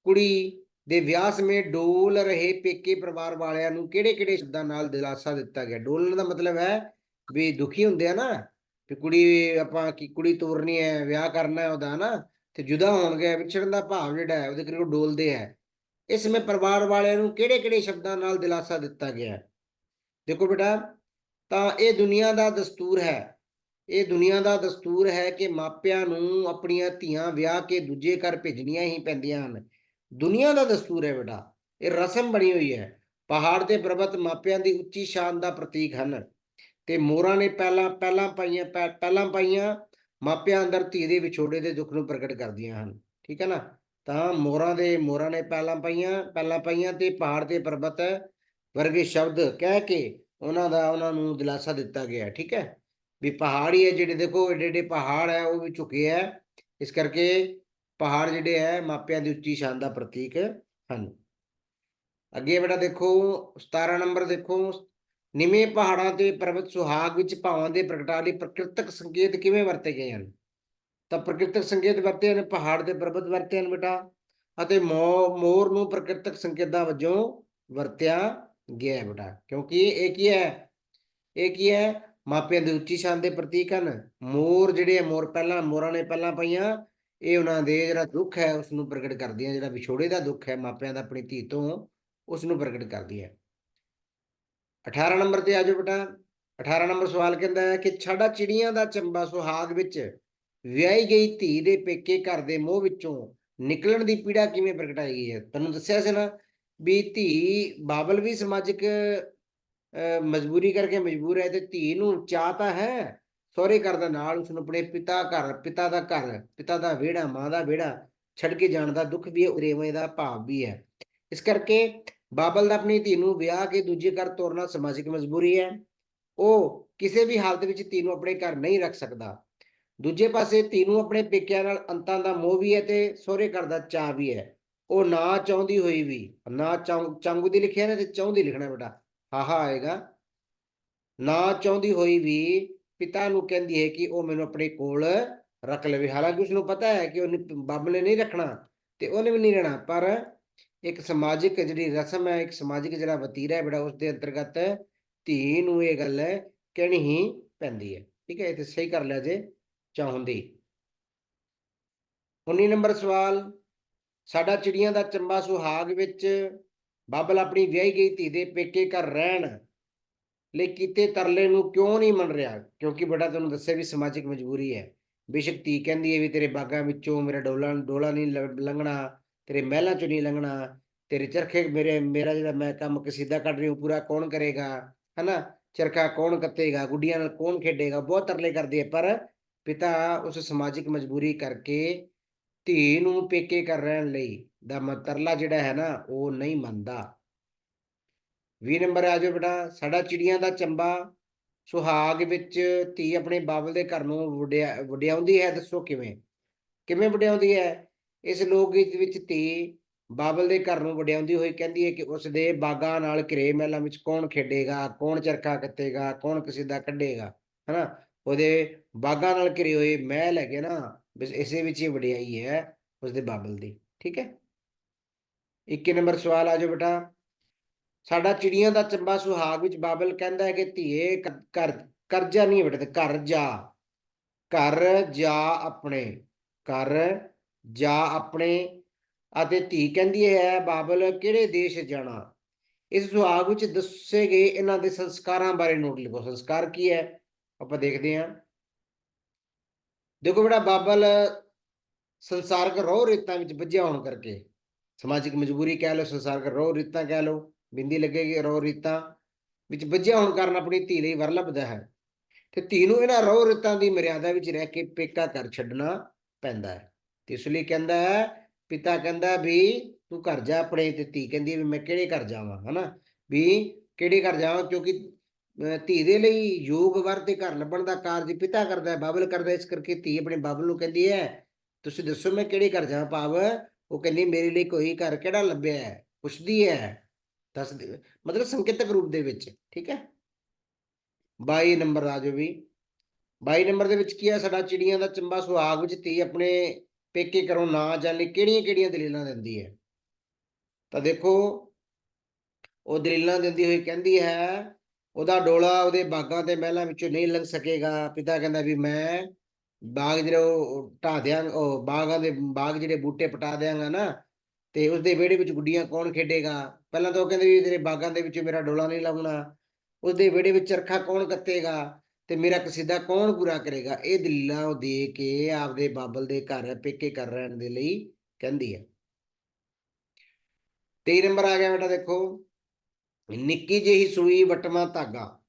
ਕੁੜੀ ਦੇ ਵਿਆਹ ਸਮੇਂ ਡੋਲ ਰਹੇ ਪੇਕੇ ਪਰਿਵਾਰ ਵਾਲਿਆਂ ਨੂੰ ਕਿਹੜੇ-ਕਿਹੜੇ ਸ਼ਬਦਾਂ ਨਾਲ ਦਿਲਾਸਾ ਦਿੱਤਾ ਗਿਆ? ਡੋਲਣ ਦਾ ਮਤਲਬ ਹੈ ਵੀ ਦੁਖੀ ਹੁੰਦੇ ਆ ਨਾ, ਵੀ ਕੁੜੀ ਆਪਾਂ ਕੀ ਕੁੜੀ ਤੋਰਨੀ ਹੈ, ਵਿਆਹ ਕਰਨਾ ਹੈ ਉਹਦਾ ਨਾ ਤੇ ਜੁਦਾ ਹੋਣਗੇ, ਵਿਛੜਨ ਦਾ ਭਾਵ ਜਿਹੜਾ ਹੈ, ਉਹਦੇ ਕਰੀਬ ਉਹ ਡੋਲਦੇ ਹੈ। ਇਸ ਸਮੇਂ ਪਰਿਵਾਰ ਵਾਲਿਆਂ ਨੂੰ ਕਿਹੜੇ-ਕਿਹੜੇ ਸ਼ਬਦਾਂ ਨਾਲ ਦਿਲਾਸਾ ਦਿੱਤਾ ਗਿਆ ਹੈ? ਦੇਖੋ ਬੇਟਾ, ਤਾਂ ਇਹ ਦੁਨੀਆ ਦਾ ਦਸਤੂਰ ਹੈ। ਇਹ ਦੁਨੀਆ ਦਾ ਦਸਤੂਰ ਹੈ ਕਿ ਮਾਪਿਆਂ ਨੂੰ ਆਪਣੀਆਂ ਧੀਆਂ ਵਿਆਹ ਕੇ ਦੂਜੇ ਘਰ ਭੇਜਣੀਆਂ ਹੀ ਪੈਂਦੀਆਂ ਹਨ। ਦੁਨੀਆ ਦਾ ਦਸਤੂਰ ਹੈ ਬੇਟਾ। ਇਹ ਰਸਮ ਬਣੀ ਹੋਈ ਹੈ। ਪਹਾੜ ਤੇ ਪਰਬਤ ਮਾਪਿਆਂ ਦੀ ਉੱਚੀ ਸ਼ਾਨ ਦਾ ਪ੍ਰਤੀਕ ਹਨ ਤੇ ਮੋਰਾਂ ਨੇ ਪਹਿਲਾਂ ਪਹਿਲਾਂ ਪਾਈਆਂ ਪਹਿ- ਪਹਿਲਾਂ ਪਾਈਆਂ ਮਾਪਿਆਂ ਅੰਦਰ ਧੀ ਦੇ ਵਿਛੋੜੇ ਦੇ ਦੁੱਖ ਨੂੰ ਪ੍ਰਗਟ ਕਰਦੀਆਂ ਹਨ। ਠੀਕ ਹੈ ਨਾ? ਤਾਂ ਮੋਰਾਂ ਦੇ ਮੋਰਾਂ ਨੇ ਪਹਿਲਾਂ ਪਈਆਂ ਪਹਿਲਾਂ ਪਾਈਆਂ ਤੇ ਪਹਾੜ ਤੇ ਪਰਬਤ ਵਰਗੇ ਸ਼ਬਦ ਕਹਿ ਕੇ ਉਹਨਾਂ ਦਾ, ਉਹਨਾਂ ਨੂੰ ਦਿਲਾਸਾ ਦਿੱਤਾ ਗਿਆ, ਠੀਕ ਹੈ? ਵੀ ਪਹਾੜ ਹੀ ਹੈ ਜਿਹੜੇ, ਦੇਖੋ ਏਡੇ ਏਡੇ ਪਹਾੜ ਹੈ, ਉਹ ਵੀ ਝੁਕੇ ਹੈ। ਇਸ ਕਰਕੇ ਪਹਾੜ ਜਿਹੜੇ ਹੈ, ਮਾਪਿਆਂ ਦੀ ਉੱਚੀ ਸ਼ਾਨ ਦਾ ਪ੍ਰਤੀਕ ਹਨ। ਅੱਗੇ ਬੇਟਾ ਦੇਖੋ 17 ਨੰਬਰ ਦੇਖੋ। ਨਿਵੇਂ ਪਹਾੜਾਂ ਤੇ ਪਰਬਤ ਸੁਹਾਗ ਵਿੱਚ ਭਾਵਾਂ ਦੇ ਪ੍ਰਗਟਾ ਲਈ ਪ੍ਰਕਿਰਤਕ ਸੰਕੇਤ ਕਿਵੇਂ ਵਰਤੇ ਗਏ ਹਨ? ਤਾਂ ਪ੍ਰਕਿਰਤਕ ਸੰਕੇਤ ਵਰਤੇ ਹਨ ਪਹਾੜ ਦੇ ਪਰਬਤ ਵਰਤੇ ਹਨ ਬੇਟਾ, ਅਤੇ ਮੋ- ਮੋਰ ਨੂੰ ਪ੍ਰਕਿਰਤਕ ਸੰਕੇਤਾਂ ਵਜੋਂ ਵਰਤਿਆ ਗਿਆ ਹੈ ਬੇਟਾ। ਕਿਉਂਕਿ ਇਹ ਕੀ ਹੈ? ਇਹ ਕੀ ਹੈ? ਮਾਪਿਆਂ ਦੇ ਉੱਚੀ ਸ਼ਾਨ ਦੇ ਪ੍ਰਤੀਕ ਹਨ। ਮੋਰ ਜਿਹੜੇ ਮੋਰ ਪਹਿਲਾਂ, ਮੋਰਾਂ ਨੇ ਪਹਿਲਾਂ ਪਈਆਂ। ਇਹ ਉਹਨਾਂ ਦੇ ਜਿਹੜਾ ਦੁੱਖ ਹੈ ਉਸ ਨੂੰ ਪ੍ਰਗਟ ਕਰਦੀਆਂ, ਜਿਹੜਾ ਵਿਛੋੜੇ ਦਾ ਦੁੱਖ ਹੈ, ਮਾਪਿਆਂ ਦਾ ਆਪਣੀ ਧੀ ਤੋਂ ਉਸ ਨੂੰ ਪ੍ਰਗਟ ਕਰਦੀ ਹੈ। 18 ਨੰਬਰ ਤੇ ਆਜੋ ਬੇਟਾ। 18 ਨੰਬਰ ਸਵਾਲ ਕਹਿੰਦਾ ਹੈ ਕਿ ਛੜਾ ਚਿੜੀਆਂ ਦਾ ਚੰਬਾ ਸੁਹਾਗ ਵਿੱਚ ਵਿਆਹੀ ਗਈ ਧੀ ਦੇ ਪੇਕੇ ਘਰ ਦੇ ਮੋਹ ਵਿੱਚੋਂ ਨਿਕਲਣ ਦੀ ਪੀੜਾ ਕਿਵੇਂ ਪ੍ਰਗਟਾਈ ਗਈ ਹੈ? ਤੁਹਾਨੂੰ ਦੱਸਿਆ ਸੀ ਨਾ ਵੀ ਧੀ ਬਾਬਲ ਵੀ ਸਮਾਜਿਕ ਅਹ, ਮਜਬੂਰੀ ਕਰਕੇ ਮਜਬੂਰ ਹੈ ਤੇ ਧੀ ਨੂੰ ਚਾਹ ਤਾਂ ਹੈ ਸਹੁਰੇ ਘਰ ਦਾ ਨਾਲ ਉਸ ਨੂੰ ਆਪਣੇ ਪਿਤਾ ਘਰ ਪਿਤਾ ਦਾ ਘਰ ਪਿਤਾ ਦਾ ਵਿਹੜਾ ਮਾਂ ਦਾ ਵਿਹੜਾ ਛੱਡ ਕੇ ਜਾਣ ਦਾ ਦੁੱਖ ਵੀ ਹੈ ਉਰੇਵੇਂ ਦਾ ਭਾਵ ਵੀ ਹੈ। ਇਸ ਕਰਕੇ ਬਾਬਲ ਦਾ ਆਪਣੀ ਧੀ ਨੂੰ ਵਿਆਹ ਕੇ ਦੂਜੇ ਘਰ ਤੋਰਨਾ ਸਮਾਜਿਕ ਮਜਬੂਰੀ ਹੈ। ਉਹ ਕਿਸੇ ਵੀ ਹਾਲਤ ਵਿੱਚ ਧੀ ਨੂੰ ਆਪਣੇ ਘਰ ਨਹੀਂ ਰੱਖ ਸਕਦਾ। ਦੂਜੇ ਪਾਸੇ ਧੀ ਨੂੰ ਆਪਣੇ ਪੇਕਿਆਂ ਨਾਲ ਅੰਤਾਂ ਦਾ ਮੋਹ ਵੀ ਹੈ ਤੇ ਸਹੁਰੇ ਘਰ ਦਾ ਚਾਅ ਵੀ ਹੈ। ਉਹ ਨਾ ਚਾਹੁੰਦੀ ਹੋਈ ਵੀ, ਨਾ ਚਾਹੁੰ ਚਾਂਗੂ ਦੀ ਲਿਖਿਆ ਨੇ ਤੇ ਚਾਹੁੰਦੀ ਲਿਖਣਾ ਬੇਟਾ, ਹਾਹਾ ਆਏਗਾ। ਨਾ ਚਾਹੁੰਦੀ ਹੋਈ ਵੀ ਪਿਤਾ ਨੂੰ ਕਹਿੰਦੀ ਹੈ ਕਿ ਉਹ ਮੈਨੂੰ ਆਪਣੇ ਕੋਲ ਰੱਖ ਲਵੇ। ਹਾਲਾਂਕਿ ਉਸ ਨੂੰ ਪਤਾ ਹੈ ਕਿ ਉਹਨੇ ਬਾਬਲ ਨੇ ਨਹੀਂ ਰੱਖਣਾ ਤੇ ਉਹਨੇ ਵੀ ਨਹੀਂ ਰਹਿਣਾ, ਪਰ ਇੱਕ ਸਮਾਜਿਕ ਜਿਹੜੀ ਰਸਮ ਹੈ, ਇੱਕ ਸਮਾਜਿਕ ਜਿਹੜਾ ਵਤੀਰਾ ਹੈ ਬੜਾ ਉਸ ਦੇ ਅੰਤਰਗਤ ਧੀ ਨੂੰ ਇਹ ਗੱਲ ਕਹਿਣੀ ਹੀ ਪੈਂਦੀ ਹੈ। ਠੀਕ ਹੈ, ਇਹ ਤੇ ਸਹੀ ਕਰ ਲਿਆ ਜੇ। ਚਾਹੁੰਦੀ 19 ਨੰਬਰ ਸਵਾਲ, ਸਾਡਾ ਚਿੜੀਆਂ ਦਾ ਚੰਬਾ ਸੁਹਾਗ ਵਿੱਚ ਬਾਬਲ ਆਪਣੀ ਵਿਆਹੀ ਗਈ ਧੀ ਦੇ ਪੇਕੇ ਘਰ ਰਹਿਣ ਲਈ ਕੀਤੇ ਤਰਲੇ ਨੂੰ ਕਿਉਂ ਨਹੀਂ ਮੰਨ ਰਿਹਾ? ਕਿਉਂਕਿ ਬੜਾ ਤੁਹਾਨੂੰ ਦੱਸਿਆ ਵੀ ਸਮਾਜਿਕ ਮਜਬੂਰੀ ਹੈ। ਬੇਸ਼ੱਕ ਧੀ ਕਹਿੰਦੀ ਹੈ ਵੀ ਤੇਰੇ ਬਾਗਾਂ ਵਿੱਚੋਂ ਮੇਰਾ ਡੋਲਾ ਡੋਲਾ ਨਹੀਂ ਲੰਘਣਾ, ਤੇਰੇ ਮਹਿਲਾਂ ਚੋਂ ਨਹੀਂ ਲੰਘਣਾ, ਤੇਰੇ ਚਰਖੇ ਮੇਰੇ, ਮੇਰਾ ਜਿਹੜਾ ਮੈਂ ਕੰਮ ਕਸੀਦਾ ਕੱਢ ਰਹੀ ਹਾਂ ਪੂਰਾ ਕੌਣ ਕਰੇਗਾ? ਹਨਾ? ਚਰਖਾ ਕੌਣ ਕੱਤੇਗਾ? ਗੁੱਡੀਆਂ ਨਾਲ ਕੌਣ ਖੇਡੇਗਾ? ਬਹੁਤ ਤਰਲੇ ਕਰਦੇ ਹੈ, ਪਰ ਪਿਤਾ ਉਸ ਸਮਾਜਿਕ ਮਜਬੂਰੀ ਕਰਕੇ ਧੀ ਨੂੰ ਪੇਕੇ ਕਰ ਰਹਿਣ ਲਈ ਦਾ ਮ- ਜਿਹੜਾ ਹੈ ਨਾ, ਉਹ ਨਹੀਂ ਮੰਨਦਾ। 20 ਨੰਬਰ ਆ ਜਾਓ ਬੇਟਾ, ਸਾਡਾ ਚਿੜੀਆਂ ਦਾ ਚੰਬਾ ਸੁਹਾਗ ਵਿੱਚ ਧੀ ਆਪਣੇ ਬਾਬਲ ਦੇ ਘਰ ਨੂੰ ਵਡਿਆ, ਵਡਿਆਉਂਦੀ ਹੈ, ਦੱਸੋ ਕਿਵੇਂ? ਕਿਵੇਂ ਵਡਿਆਉਂਦੀ ਹੈ? ਇਸ ਲੋਕ ਗੀਤ ਵਿੱਚ ਧੀ ਬਾਬਲ ਦੇ ਘਰ ਨੂੰ ਵਡਿਆਉਂਦੀ ਹੋਈ ਕਹਿੰਦੀ ਹੈ ਕਿ ਉਸ ਦੇ ਬਾਗਾਂ ਨਾਲ ਘਰੇ ਮਹਿਲਾਂ ਵਿੱਚ ਕੌਣ ਖੇਡੇਗਾ, ਕੌਣ ਚਰਖਾ ਕੱਤੇਗਾ, ਕੌਣ ਕਿਸੇ ਦਾ ਕੱਢੇਗਾ, ਹਨਾ? ਉਹਦੇ ਬਾਗਾਂ ਨਾਲ ਘਿਰੇ ਹੋਏ ਮਹਿਲ ਹੈਗੇ ਨਾ, ਬਸ ਇਸੇ ਵਿੱਚ ਹੀ ਵਡਿਆਈ ਹੈ ਉਸ ਦੇ ਬਾਬਲ ਦੀ, ਠੀਕ ਹੈ? 21 ਨੰਬਰ ਸਵਾਲ ਆ ਜਾਓ ਬੇਟਾ। ਸਾਡਾ ਚਿੜੀਆਂ ਦਾ ਚੰਬਾ ਸੁਹਾਗ ਵਿੱਚ ਬਾਬਲ ਕਹਿੰਦਾ ਹੈ ਕਿ ਧੀਏ, ਕ- ਘਰ ਕਰਜਾ ਨਹੀਂ ਹੈ ਬੇਟਾ ਤੇ ਘਰ ਜਾ। ਘਰ ਜਾ ਆਪਣੇ, ਘਰ ਜਾ ਆਪਣੇ। ਅਤੇ ਧੀ ਕਹਿੰਦੀ ਹੈ ਬਾਬਲ, ਕਿਹੜੇ ਦੇਸ਼ ਜਾਣਾ? ਇਸ ਸੁਹਾਗ ਵਿੱਚ ਦੱਸੇ ਗਏ ਇਹਨਾਂ ਦੇ ਸੰਸਕਾਰਾਂ ਬਾਰੇ ਨੋਟ ਲਿਖੋ। ਸੰਸਕਾਰ ਕੀ ਹੈ? ਆਪਾਂ ਦੇਖਦੇ ਹਾਂ। ਦੇਖੋ ਬੇਟਾ, ਬਾਬਲ ਸੰਸਾਰਕ ਰੋਹ ਰੀਤਾਂ ਵਿੱਚ ਵੱਜਿਆ ਹੋਣ ਕਰਕੇ, ਸਮਾਜਿਕ ਮਜਬੂਰੀ ਕਹਿ ਲਓ, ਸੰਸਾਰਕ ਰੋਹ ਰੀਤਾਂ ਕਹਿ ਲਓ, ਬਿੰਦੀ ਲੱਗੇਗੀ ਰੋਹ ਰੀਤਾਂ ਵਿੱਚ ਵੱਜਿਆ ਹੋਣ ਕਾਰਨ ਆਪਣੀ ਧੀ ਲਈ ਵਰ ਲੱਭਦਾ ਹੈ। ਤੇ ਧੀ ਨੂੰ ਇਹਨਾਂ ਰੋਹ ਰੀਤਾਂ ਦੀ ਮਰਿਆਦਾ ਵਿੱਚ ਰਹਿ ਕੇ ਪੇਕਾ ਘਰ ਛੱਡਣਾ ਪੈਂਦਾ ਹੈ। ਤੇ ਇਸ ਲਈ ਕਹਿੰਦਾ ਹੈ, ਪਿਤਾ ਕਹਿੰਦਾ ਵੀ ਤੂੰ ਘਰ ਜਾ ਆਪਣੇ ਤੇ ਧੀ ਕਹਿੰਦੀ ਹੈ ਵੀ ਮੈਂ ਕਿਹੜੇ ਘਰ ਜਾਵਾਂ, ਹਨਾ? ਵੀ ਕਿਹੜੇ ਘਰ ਜਾਵਾਂ ਕਿਉਂਕਿ ਧੀ ਦੇ ਲਈ ਯੋਗ ਵਰ ਦੇ ਘਰ ਲੱਭਣ ਦਾ ਕਾਰਜ ਪਿਤਾ ਕਰਦਾ ਹੈ, ਬਾਬਲ ਕਰਦਾ ਇਸ ਕਰਕੇ ਧੀ ਆਪਣੇ ਬਾਬਲ ਨੂੰ ਕਹਿੰਦੀ ਹੈ, ਤੁਸੀਂ ਦੱਸੋ ਮੈਂ ਕਿਹੜੇ ਘਰ ਜਾਵਾਂ ਭਾਵ? ਉਹ ਕਹਿੰਦੀ ਮੇਰੇ ਲਈ ਕੋਈ ਘਰ ਕਿਹੜਾ ਲੱਭਿਆ ਹੈ? ਪੁੱਛਦੀ ਹੈ। ਦੱਸ ਦੇ, ਮਤਲਬ ਸੰਕੇਤਕ ਰੂਪ ਦੇ ਵਿੱਚ, ਠੀਕ ਹੈ? 22 ਨੰਬਰ ਆ ਵੀ 22 ਨੰਬਰ ਦੇ ਵਿੱਚ ਕੀ ਹੈ? ਸਾਡਾ ਚਿੜੀਆਂ ਦਾ ਚੰਬਾ ਸੁਹਾਗ ਵਿੱਚ ਧੀ ਆਪਣੇ ਪੇਕੇ ਘਰੋਂ ਨਾ ਜਾਣ ਲਈ ਕਿਹੜੀਆਂ ਕਿਹੜੀਆਂ ਦਲੀਲਾਂ ਦਿੰਦੀ ਹੈ? ਤਾਂ ਦੇਖੋ, ਉਹ ਦਲੀਲਾਂ ਦਿੰਦੀ ਹੋਈ ਕਹਿੰਦੀ ਹੈ ਉਹਦਾ ਡੋਲਾ ਉਹਦੇ ਬਾਗਾਂ ਤੇ ਮਹਿਲਾਂ ਵਿੱਚੋਂ ਨਹੀਂ ਲੰਘ ਸਕੇਗਾ। ਪਿਤਾ ਕਹਿੰਦਾ ਵੀ ਮੈਂ ਬਾਗ ਜਿਹੜੇ ਉਹ ਢਾਹ ਦਿਆਂ ਉਹ ਬਾਗਾਂ ਦੇ, ਬਾਗ ਜਿਹੜੇ ਬੂਟੇ ਪਟਾ ਦਿਆਂਗਾ ਨਾ, ਤੇ ਉਸਦੇ ਵਿਹੜੇ ਵਿੱਚ ਗੁੱਡੀਆਂ ਕੌਣ ਖੇਡੇਗਾ? ਪਹਿਲਾਂ ਤਾਂ ਉਹ ਕਹਿੰਦੇ ਵੀ ਤੇਰੇ ਬਾਗਾਂ ਦੇ ਵਿੱਚ ਮੇਰਾ ਡੋਲਾ ਨਹੀਂ ਲਾਉਣਾ। ਉਸਦੇ ਵਿਹੜੇ ਵਿੱਚ ਚਰਖਾ ਕੌਣ ਕੱਤੇਗਾ? ਤੇ ਮੇਰਾ ਕਸੀਦਾ ਕੌਣ ਪੂਰਾ ਕਰੇਗਾ? ਇਹ ਦਲੀਲਾਂ ਉਹ ਦੇ ਕੇ ਆਪਦੇ ਬਾਬਲ ਦੇ ਘਰ, ਪੇਕੇ ਕਰ ਰਹਿਣ ਦੇ ਲਈ ਕਹਿੰਦੀ ਹੈ 23 ਨੰਬਰ ਆ ਗਿਆ ਬੇਟਾ ਦੇਖੋ। ਨਿੱਕੀ ਜਿਹੀ ਸੂਈ ਵਟਵਾ ਧਾਗਾ।